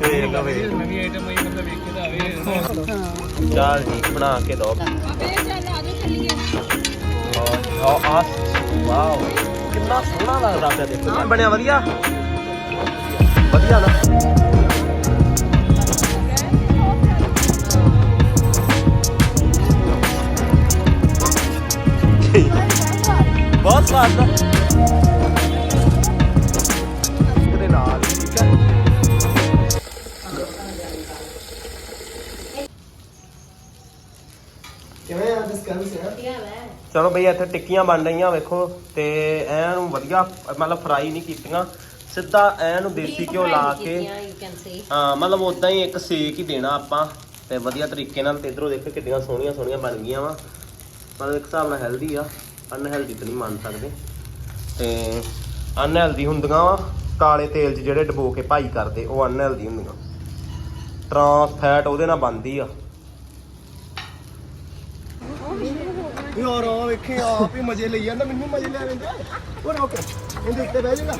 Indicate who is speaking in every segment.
Speaker 1: ਵੇਖ ਲਓ ਵੇਖ
Speaker 2: ਨਵੀਂ ਆਈਟਮ ਆਈ ਬੰਦਾ ਵੇਖ ਕੇ ਆਵੇ
Speaker 1: ਚਾਲ ਜੀ ਬਣਾ ਕੇ ਦੋ।
Speaker 3: ਅਬੇ ਚੱਲ ਆ ਜਾ ਚੱਲੀਏ
Speaker 1: ਆ ਆ ਵਾਓ। ਕਿੰਨਾ ਸੋਹਣਾ ਲੱਗਦਾ ਪਿਆ ਦੇਖੋ। ਬਣਿਆ ਵਧੀਆ। ਵਧੀਆ ਨਾ। ਬਹੁਤ ਸਵਾਦ ਦਾ ਇਹਦੇ ਨਾਲ ਠੀਕ ਹੈ
Speaker 4: ਕਿਵੇਂ ਆ ਡਿਸਕਸ ਹੈ?
Speaker 3: ਵਧੀਆ ਵੈ।
Speaker 1: ਚਲੋ ਬਈ ਇੱਥੇ ਟਿੱਕੀਆਂ ਬਣ ਰਹੀਆਂ ਵੇਖੋ। ਤੇ ਐਨ ਨੂੰ ਵਧੀਆ ਮਤਲਬ ਫਰਾਈ ਨਹੀਂ ਕੀਤੀਆਂ। ਸਿੱਧਾ ਐਨ ਨੂੰ ਦੇਸੀ ਘਿਓ ਲਾ ਕੇ। ਹਾਂ ਮਤਲਬ ਉਦਾਂ ਹੀ ਇੱਕ ਸੇਕ ਹੀ ਦੇਣਾ ਆਪਾਂ। ਤੇ ਵਧੀਆ ਤਰੀਕੇ ਨਾਲ ਤੇ ਇਧਰੋਂ ਦੇਖੋ ਕਿੰਨੀਆਂ ਸੋਹਣੀਆਂ ਸੋਹਣੀਆਂ ਬਣ ਗਈਆਂ ਵਾ। ਮਤਲਬ ਇੱਕ ਹਿਸਾਬ ਨਾਲ ਹੈਲਦੀ ਆ। ਅਨਹੈਲਦੀ ਤਾਂ ਨਹੀਂ ਮੰਨ ਸਕਦੇ। ਤੇ ਅਨਹੈਲਦੀ ਹੁੰਦੀਆਂ ਵਾ ਕਾਲੇ ਤੇਲ 'ਚ ਜਿਹੜੇ ਡਬੋ ਕੇ ਭਾਈ ਕਰਦੇ ਉਹ ਅਨਹੈਲਦੀ ਹੁੰਦੀਆਂ। ਟਰਾਂਸ ਫੈਟ ਉਹਦੇ ਨਾਲ ਬਣਦੀ ਆ।
Speaker 4: ਯਾਰ ਆ ਵੇਖੇ ਆਪ ਹੀ ਮਜ਼ੇ ਲਈ ਜਾਂਦਾ ਮੈਨੂੰ ਮਜ਼ੇ ਲੈ ਲੈਂਦੇ। ਉਹ ਰੋਕ ਇਹਦੇ ਉੱਤੇ ਬਹਿ ਜਾਏਗਾ।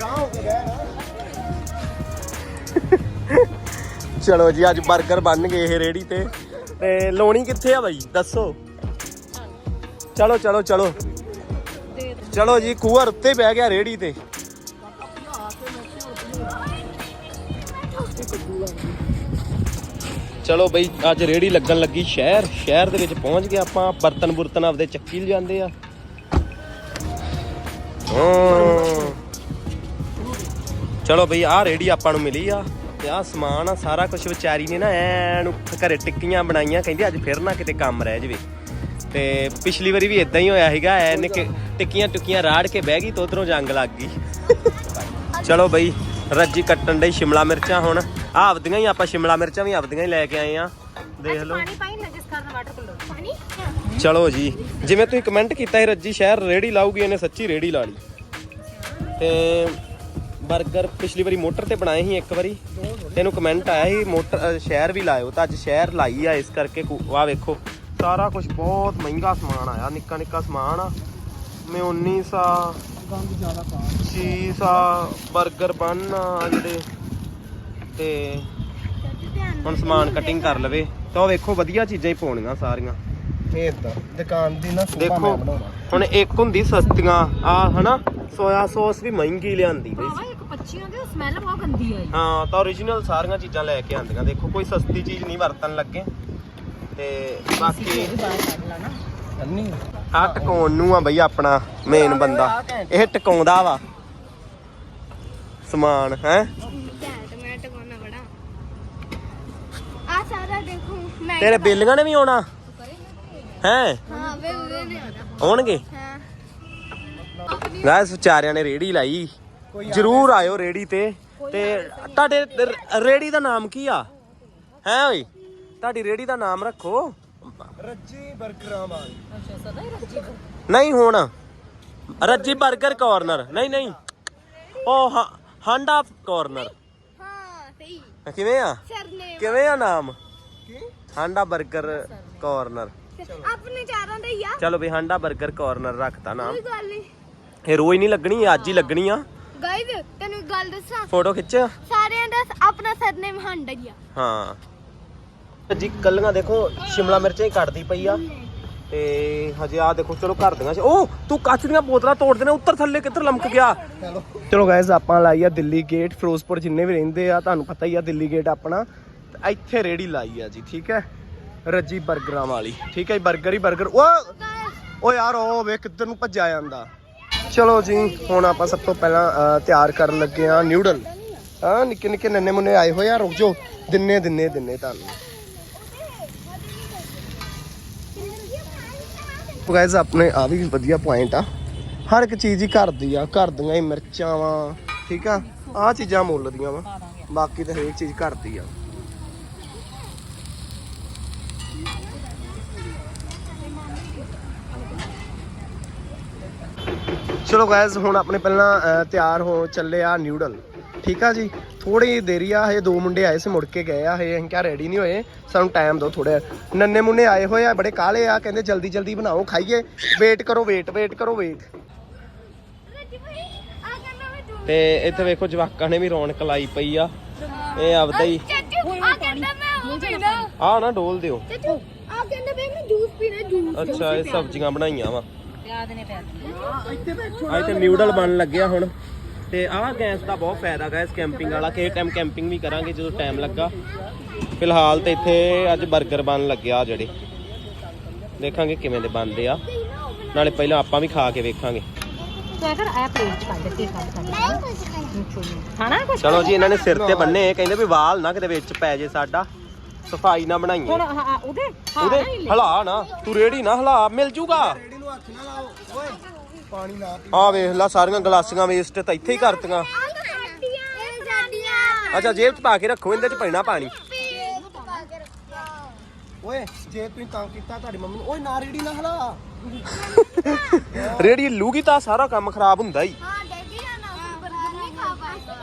Speaker 4: ਗਾਉਂ ਕੇ ਬਹਿ
Speaker 1: ਚਲੋ ਜੀ, ਅੱਜ 버ਗਰ ਬਣ ਗਏ ਇਹ ਰੇੜੀ ਤੇ। ਤੇ ਲੋਣੀ ਕਿੱਥੇ ਆ ਬਾਈ? ਦੱਸੋ। ਚਲੋ ਚਲੋ ਚਲੋ। ਚਲੋ ਜੀ ਕੂਅਰ ਉੱਤੇ ਬਹਿ ਗਿਆ ਰੇੜੀ ਤੇ। ਚਲੋ ਬਈ, ਅੱਜ ਰੇੜੀ ਲੱਗਣ ਲੱਗੀ ਸ਼ਹਿਰ। ਸ਼ਹਿਰ ਦੇ ਵਿੱਚ ਪਹੁੰਚ ਗਏ ਆਪਾਂ। ਬਰਤਨ ਬੁਰਤਨ ਆਪਦੇ ਚੱਕੀ ਲ ਆ। ਚਲੋ ਬਈ ਆ ਰੇੜੀ ਆਪਾਂ ਨੂੰ ਮਿਲੀ ਆ। ਤੇ ਆਹ ਸਮਾਨ ਆ ਸਾਰਾ ਕੁਝ ਵਿਚਾਰੀ ਨੇ ਨਾ ਐਨ ਘਰੇ ਟਿੱਕੀਆਂ ਬਣਾਈਆਂ ਕਹਿੰਦੀ ਅੱਜ ਫਿਰ ਨਾ ਕਿਤੇ ਕੰਮ ਰਹਿ ਜਵੇ। ਤੇ ਪਿਛਲੀ ਵਾਰੀ ਵੀ ਇਦਾਂ ਹੀ ਹੋਇਆ ਸੀਗਾ ਐਨ ਕਿ ਟਿੱਕੀਆਂ ਟੁਕੀਆਂ ਰਾੜ ਕੇ ਬਹਿ ਗਈ ਤੇ ਉਧਰੋਂ ਜੰਗ ਲੱਗ ਗਈ। ਚਲੋ ਬਈ ਰੱਜੀ ਕੱਟਣ ਡਈ ਸ਼ਿਮਲਾ ਮਿਰਚਾਂ ਹੁਣ। ਆਹ ਆਪਦੀਆਂ ਹੀ ਆਪਾਂ ਸ਼ਿਮਲਾ ਮਿਰਚਾਂ ਵੀ ਆਪਦੀਆਂ ਹੀ ਲੈ ਕੇ ਆਏ ਆ। ਦੇਖ ਲਓ।
Speaker 3: ਪਾਣੀ ਪਾਈ ਨਾ ਜਿਸ ਕਾਰਨ ਵਾਟਰ ਕੂਲਰ ਪਾਣੀ?
Speaker 1: ਚਲੋ ਜੀ ਜਿਵੇਂ ਤੁਸੀਂ ਕਮੈਂਟ ਕੀਤਾ ਸੀ ਰੱਜੀ ਸ਼ਹਿਰ ਰੇੜੀ ਲਾਊਗੀ ਇਹਨੇ ਸੱਚੀ ਰੇੜੀ ਲਾ ਲਈ। ਤੇ 버ਗਰ ਪਿਛਲੀ ਵਾਰੀ ਮੋਟਰ ਤੇ ਬਣਾਏ ਸੀ ਇੱਕ ਵਾਰੀ। ਤੈਨੂੰ ਕਮੈਂਟ ਆਇਆ ਸੀ ਮੋਟਰ ਸ਼ਹਿਰ ਵੀ ਲਾਇਓ ਤਾਂ ਅੱਜ ਸ਼ਹਿਰ ਲਾਈ ਆ ਇਸ ਕਰਕੇ ਆ ਵੇਖੋ ਸਾਰਾ ਕੁਝ ਬਹੁਤ ਮਹਿੰਗਾ ਸਮਾਨ ਆਇਆ ਨਿੱਕਾ ਨਿੱਕਾ ਸਮਾਨ ਆ। ਮਿਓਨੀਸ ਆ
Speaker 4: ਗੰਦ ਜ਼ਿਆਦਾ ਪਾ
Speaker 1: ਚੀਜ਼ ਆ 버ਗਰ ਬਨ ਆ ਜਿਹੜੇ। ਤੇ ਹੁਣ ਸਮਾਨ ਕਟਿੰਗ ਕਰ ਲਵੇ। ਤਾਂ ਉਹ ਵੇਖੋ ਵਧੀਆ ਚੀਜ਼ਾਂ ਹੀ ਪਾਉਣੀਆਂ ਸਾਰੀਆਂ।
Speaker 4: ਇਹ ਤਾਂ ਦੁਕਾਨ ਦੀ ਨਾ ਸੋਭਾ
Speaker 1: ਦੇਖੋ
Speaker 4: ਮੈਂ ਬਣਾਉਣਾ।
Speaker 1: ਹੁਣ ਇੱਕ ਹੁੰਦੀ ਸਸਤੀਆਂ ਆ ਹਨਾ ਸੋਇਆ ਸੌਸ ਵੀ ਮਹਿੰਗੀ ਲਿਆਂਦੀ ਬਈ।
Speaker 3: ਪੱਚੀਆਂ ਦੀ ਸਮੈਲ ਬਹੁਤ ਗੰਦੀ ਆਈ
Speaker 1: ਹਾਂ ਤਾਂ origignal ਸਾਰੀਆਂ ਚੀਜ਼ਾਂ ਲੈ ਕੇ ਆਂਦੀਆਂ ਦੇਖੋ ਕੋਈ ਸਸਤੀ ਚੀਜ਼ ਨਹੀਂ ਵਰਤਣ ਲੱਗੇ। ਤੇ ਬਾਕੀ
Speaker 3: ਬਾਹਰ ਕੱਢ ਲਾ ਨਾ।
Speaker 4: ਅੰਨੀ?
Speaker 1: ਆ ਟਿਕਾਉਣ ਨੂੰ ਆ ਬਈ ਆਪਣਾ ਮੇਨ ਬੰਦਾ। ਇਹ ਟਿਕਾਉਂਦਾ ਵਾ। ਸਮਾਨ ਹੈ?
Speaker 5: ਘੈਂਟ ਮੈਂ ਟਿਕਾਉਣਾ ਬੜਾ। ਆ ਸਾਰਾ ਦੇਖੋ ਮੈਂ
Speaker 1: ਤੇਰੇ ਬੇਲੀਆਂ ਨੇ ਵੀ ਆਉਣਾ? ਹੈ?
Speaker 5: ਹਾਂ ਵੇ ਉਹਦੇ ਨੇ
Speaker 1: ਆਉਣਗੇ?
Speaker 5: ਹਾਂ।
Speaker 1: ਗਾਇਸ ਵਿਚਾਰਿਆਂ ਨੇ ਰੇੜੀ ਲਾਈ। ਜਰੂਰ ਆਇਓ ਰੇੜੀ ਤੇ। ਤੇ ਤੁਹਾਡੇ ਰ- ਰੇੜੀ ਦਾ ਨਾਮ ਕੀ ਆ? ਹੈ ਓਏ? ਤੁਹਾਡੀ ਰੇੜੀ ਦਾ ਨਾਮ ਰੱਖੋ।
Speaker 4: ਰੱਜੀ ਬਰਗਰਾਂ
Speaker 1: ਨਹੀਂ ਹੁਣ। ਰੱਜੀ 버ਗਰ ਕਾਰਨਰ। ਨਹੀਂ ਨਹੀਂ। ਉਹ ਹਾਂਡਾ ਕਾਰਨਰ। ਕਿਵੇਂ ਆ? ਕਿਵੇਂ ਆ ਨਾਮ?
Speaker 4: ਕੀ?
Speaker 1: ਹਾਂਡਾ 버ਗਰ ਕਾਰਨਰ।
Speaker 5: ਆਪਣੇ ਚਾਰਾਂ ਦਾ ਹੀ ਆ।
Speaker 1: ਚਲੋ ਵੀ ਹਾਂਡਾ ਬਰਗਰ ਕਾਰਨਰ ਰੱਖਤਾ ਨਾਮ।
Speaker 5: ਕੋਈ ਗੱਲ ਨਹੀਂ।
Speaker 1: ਇਹ ਰੋਜ਼ ਨਹੀਂ ਲੱਗਣੀ ਅੱਜ ਹੀ ਲੱਗਣੀ ਆ।
Speaker 5: ਗਾਇਜ਼ ਤੈਨੂੰ ਇੱਕ ਗੱਲ ਦੱਸਾਂ?
Speaker 1: ਫੋਟੋ ਖਿੱਚ
Speaker 5: ਸਾਰਿਆਂ ਦਾ ਆਪਣਾ ਸਰਨੇਮ ਹੰਡਾ ਹੀ
Speaker 1: ਹਾਂ। ਜੀ ਕੱਲੀਆਂ ਦੇਖੋ ਸ਼ਿਮਲਾ ਮਿਰਚਾਂ ਹੀ ਕੱਟਦੀ ਪਈ ਆ। ਤੇ ਹਜੇ ਆ ਦੇਖੋ ਚਲੋ ਘਰ ਦੀਆਂ ਉਹ ਤੂੰ ਕੱਚ ਦੀਆਂ ਬੋਤਲਾਂ ਤੋੜ ਦੇਣਾ ਉੱਤਰ ਥੱਲੇ ਕਿੱਧਰ ਲਮਕ ਗਿਆ?
Speaker 4: ਚਲੋ। ਗਾਇਜ਼ ਆਪਾਂ ਲਾਈ ਆ ਦਿੱਲੀ ਗੇਟ ਫਿਰੋਜ਼ਪੁਰ ਜਿੰਨੇ ਵੀ ਰਹਿੰਦੇ ਆ ਤੁਹਾਨੂੰ ਪਤਾ ਹੀ ਆ ਦਿੱਲੀ ਗੇਟ ਆਪਣਾ। ਇੱਥੇ ਰੇੜੀ ਲਾਈ ਆ ਜੀ ਠੀਕ ਹੈ? ਰੱਜੀ ਬਰਗਰਾਂ ਵਾਲੀ ਠੀਕ ਹੈ ਬਰਗਰ ਹੀ ਬਰਗਰ। ਉਹ ਯਾਰ ਉਹ ਵੇ ਕਿੱਧਰ ਨੂੰ ਭੱਜਿਆ ਜਾਂਦਾ। ਚਲੋ ਜੀ, ਹੁਣ ਆਪਾਂ ਸਭ ਤੋਂ ਪਹਿਲਾਂ ਤਿਆਰ ਕਰਨ ਲੱਗੇ ਆ ਨਿਊਡਲ। ਹਾਂ, ਨਿੱਕੇ ਨਿੱਕੇ ਨੰਨੇ ਮੁੰਨੇ ਆਏ ਹੋਏ ਆ, ਰੁਕ ਜਾਓ। ਦਿੰਨੇ ਦਿੰਨੇ ਦਿੰਨੇ ਤੁਹਾਨੂੰ। ਗਾਇਜ਼ ਆਪਣੇ ਆ ਵੀ ਵਧੀਆ ਪੁਆਇੰਟ ਆ। ਹਰ ਇੱਕ ਚੀਜ਼ ਹੀ ਘਰ ਦੀ ਆ, ਘਰ ਦੀਆਂ ਹੀ ਮਿਰਚਾਂ ਵਾ, ਠੀਕ ਆ? ਆ ਚੀਜ਼ਾਂ ਮੁੱਲ ਦੀਆਂ ਵਾ। ਬਾਕੀ ਤਾਂ ਹਰੇਕ ਚੀਜ਼ ਘਰ ਦੀ ਆ। ਚਲੋ ਗਾਇਜ਼ ਹੁਣ ਆਪਣੇ ਪਹਿਲਾਂ ਤਿਆਰ ਹੋ ਚੱਲੇ ਆ ਨਿਊਡਲ ਠੀਕ ਆ ਜੀ? ਥੋੜੀ ਦੇਰੀ ਆ ਹਜੇ ਦੋ ਮੁੰਡੇ ਆਏ ਸੀ ਮੁੜ ਕੇ ਗਏ ਆ ਹਜੇ ਅਸੀਂ ਕਿਹਾ ਰੈਡੀ ਨਹੀਂ ਹੋਏ। ਸਾਨੂੰ ਟਾਈਮ ਦਿਓ ਥੋੜਾ ਨੰਨੇ ਮੁੰਨੇ ਆਏ ਹੋਏ ਆ ਬੜੇ ਕਾਲੇ ਆ ਕਹਿੰਦੇ ਜਲਦੀ ਜਲਦੀ ਬਣਾਓ ਖਾਈਏ। ਵੇਟ ਕਰੋ ਵੇਟ ਵੇਟ ਕਰੋ ਵੇਟ
Speaker 1: ਤੇ ਇੱਥੇ ਵੇਖੋ ਜਵਾਕਾਂ ਨੇ ਵੀ ਰੌਣਕ ਲਾਈ ਪਈ ਆ। ਇਹ ਆਪਦਾ ਹੀ
Speaker 5: ਆ ਕਹਿੰਦਾ ਮੈਂ ਉਹ ਪੀਣਾ।
Speaker 1: ਆ ਨਾ ਡੋਲ ਦਿਓ।
Speaker 5: ਚਾਚੂ ਆ ਕਹਿੰਦਾ ਬਈ ਮੈਂ ਜੂਸ ਪੀਣਾ ਜੂਸ
Speaker 1: ਅੱਛਾ ਇਹ ਸਬਜ਼ੀਆਂ ਬਣਾਈਆਂ ਵਾ।
Speaker 3: ਪਿਆਜ਼ ਨੇ
Speaker 1: ਨਿਊਡਲ ਬਣਨ ਲੱਗਿਆ ਹੁਣ। ਤੇ ਆਹ ਗੈਸ ਦਾ ਬਹੁਤ ਫਾਇਦਾ ਗੈਸ ਕੈਂਪਿੰਗ ਵਾਲਾ ਕਿਸੇ ਟਾਈਮ ਕੈਂਪਿੰਗ ਵੀ ਕਰਾਂਗੇ ਜਦੋਂ ਟਾਈਮ ਲੱਗਾ। ਫਿਲਹਾਲ ਤੇ ਇੱਥੇ ਅੱਜ 버ਗਰ ਬਣਨ ਲੱਗਿਆ ਜਿਹੜੇ। ਦੇਖਾਂਗੇ ਕਿਵੇਂ ਦੇ ਬਣਦੇ ਆ। ਨਾਲੇ ਪਹਿਲਾਂ ਆਪਾਂ ਵੀ ਖਾ ਕੇ ਵੇਖਾਂਗੇ।
Speaker 3: ਤੂੰ ਅਗਰ ਆ ਪਲੇਟ ਚ ਕੱਢ ਕੇ ਕੱਢ ਕੱਢ
Speaker 5: ਨਹੀਂ ਕੁਝ ਖਾਣਾ
Speaker 3: ਖਾਣਾ ਕੁਛ?
Speaker 1: ਚਲੋ ਜੀ ਇਹਨਾਂ ਨੇ ਸਿਰ ਤੇ ਬੰਨੇ ਕਹਿੰਦੇ ਵੀ ਵਾਲ ਨਾ ਕਿਤੇ ਵਿੱਚ ਪੈ ਜੇ ਸਾਡਾ। ਸਫ਼ਾਈ ਨਾ ਬਣਾਈਏ।
Speaker 3: ਹੁਣ ਉਹਦੇ?
Speaker 1: ਉਹਦੇ। ਹਲਾ ਨਾ ਤੂੰ ਰੇੜੀ ਨਾ ਹਲਾ ਮਿਲ ਜੂਗਾ।
Speaker 4: ਨੂੰ ਹੱਥ ਨਾ ਲਾਓ ਓਏ। ਪਾਣੀ ਨਾ
Speaker 1: ਆ ਵੇਖ ਲੈ ਸਾਰੀਆਂ ਗਲਾਸੀਆਂ ਵੇਸਟ ਤਾਂ ਇੱਥੇ ਹੀ ਕਰਤੀਆਂ।
Speaker 5: ਇਹ ਸਾਡੀਆਂ
Speaker 1: ਅੱਛਾ ਜੇਬ 'ਚ ਪਾ ਕੇ ਰੱਖੋ ਇਹਦੇ 'ਚ ਪੈਣਾ ਪਾਣੀ।
Speaker 4: ਓਏ ਜੇ ਤੁਸੀਂ ਤੰਗ ਕੀਤਾ ਤੁਹਾਡੀ ਮੰਮੀ ਨੂੰ ਓਏ ਨਾ ਰੇੜੀ ਨਾ ਹਲਾ।
Speaker 1: ਰੇੜੀ ਲੂਗੀ ਤਾਂ ਸਾਰਾ ਕੰਮ ਖਰਾਬ ਹੁੰਦਾ ਹੀ
Speaker 5: ਹਾਂ ਡੈਡੀ ਆ ਨਾ ਬਰਗਰ ਨਹੀਂ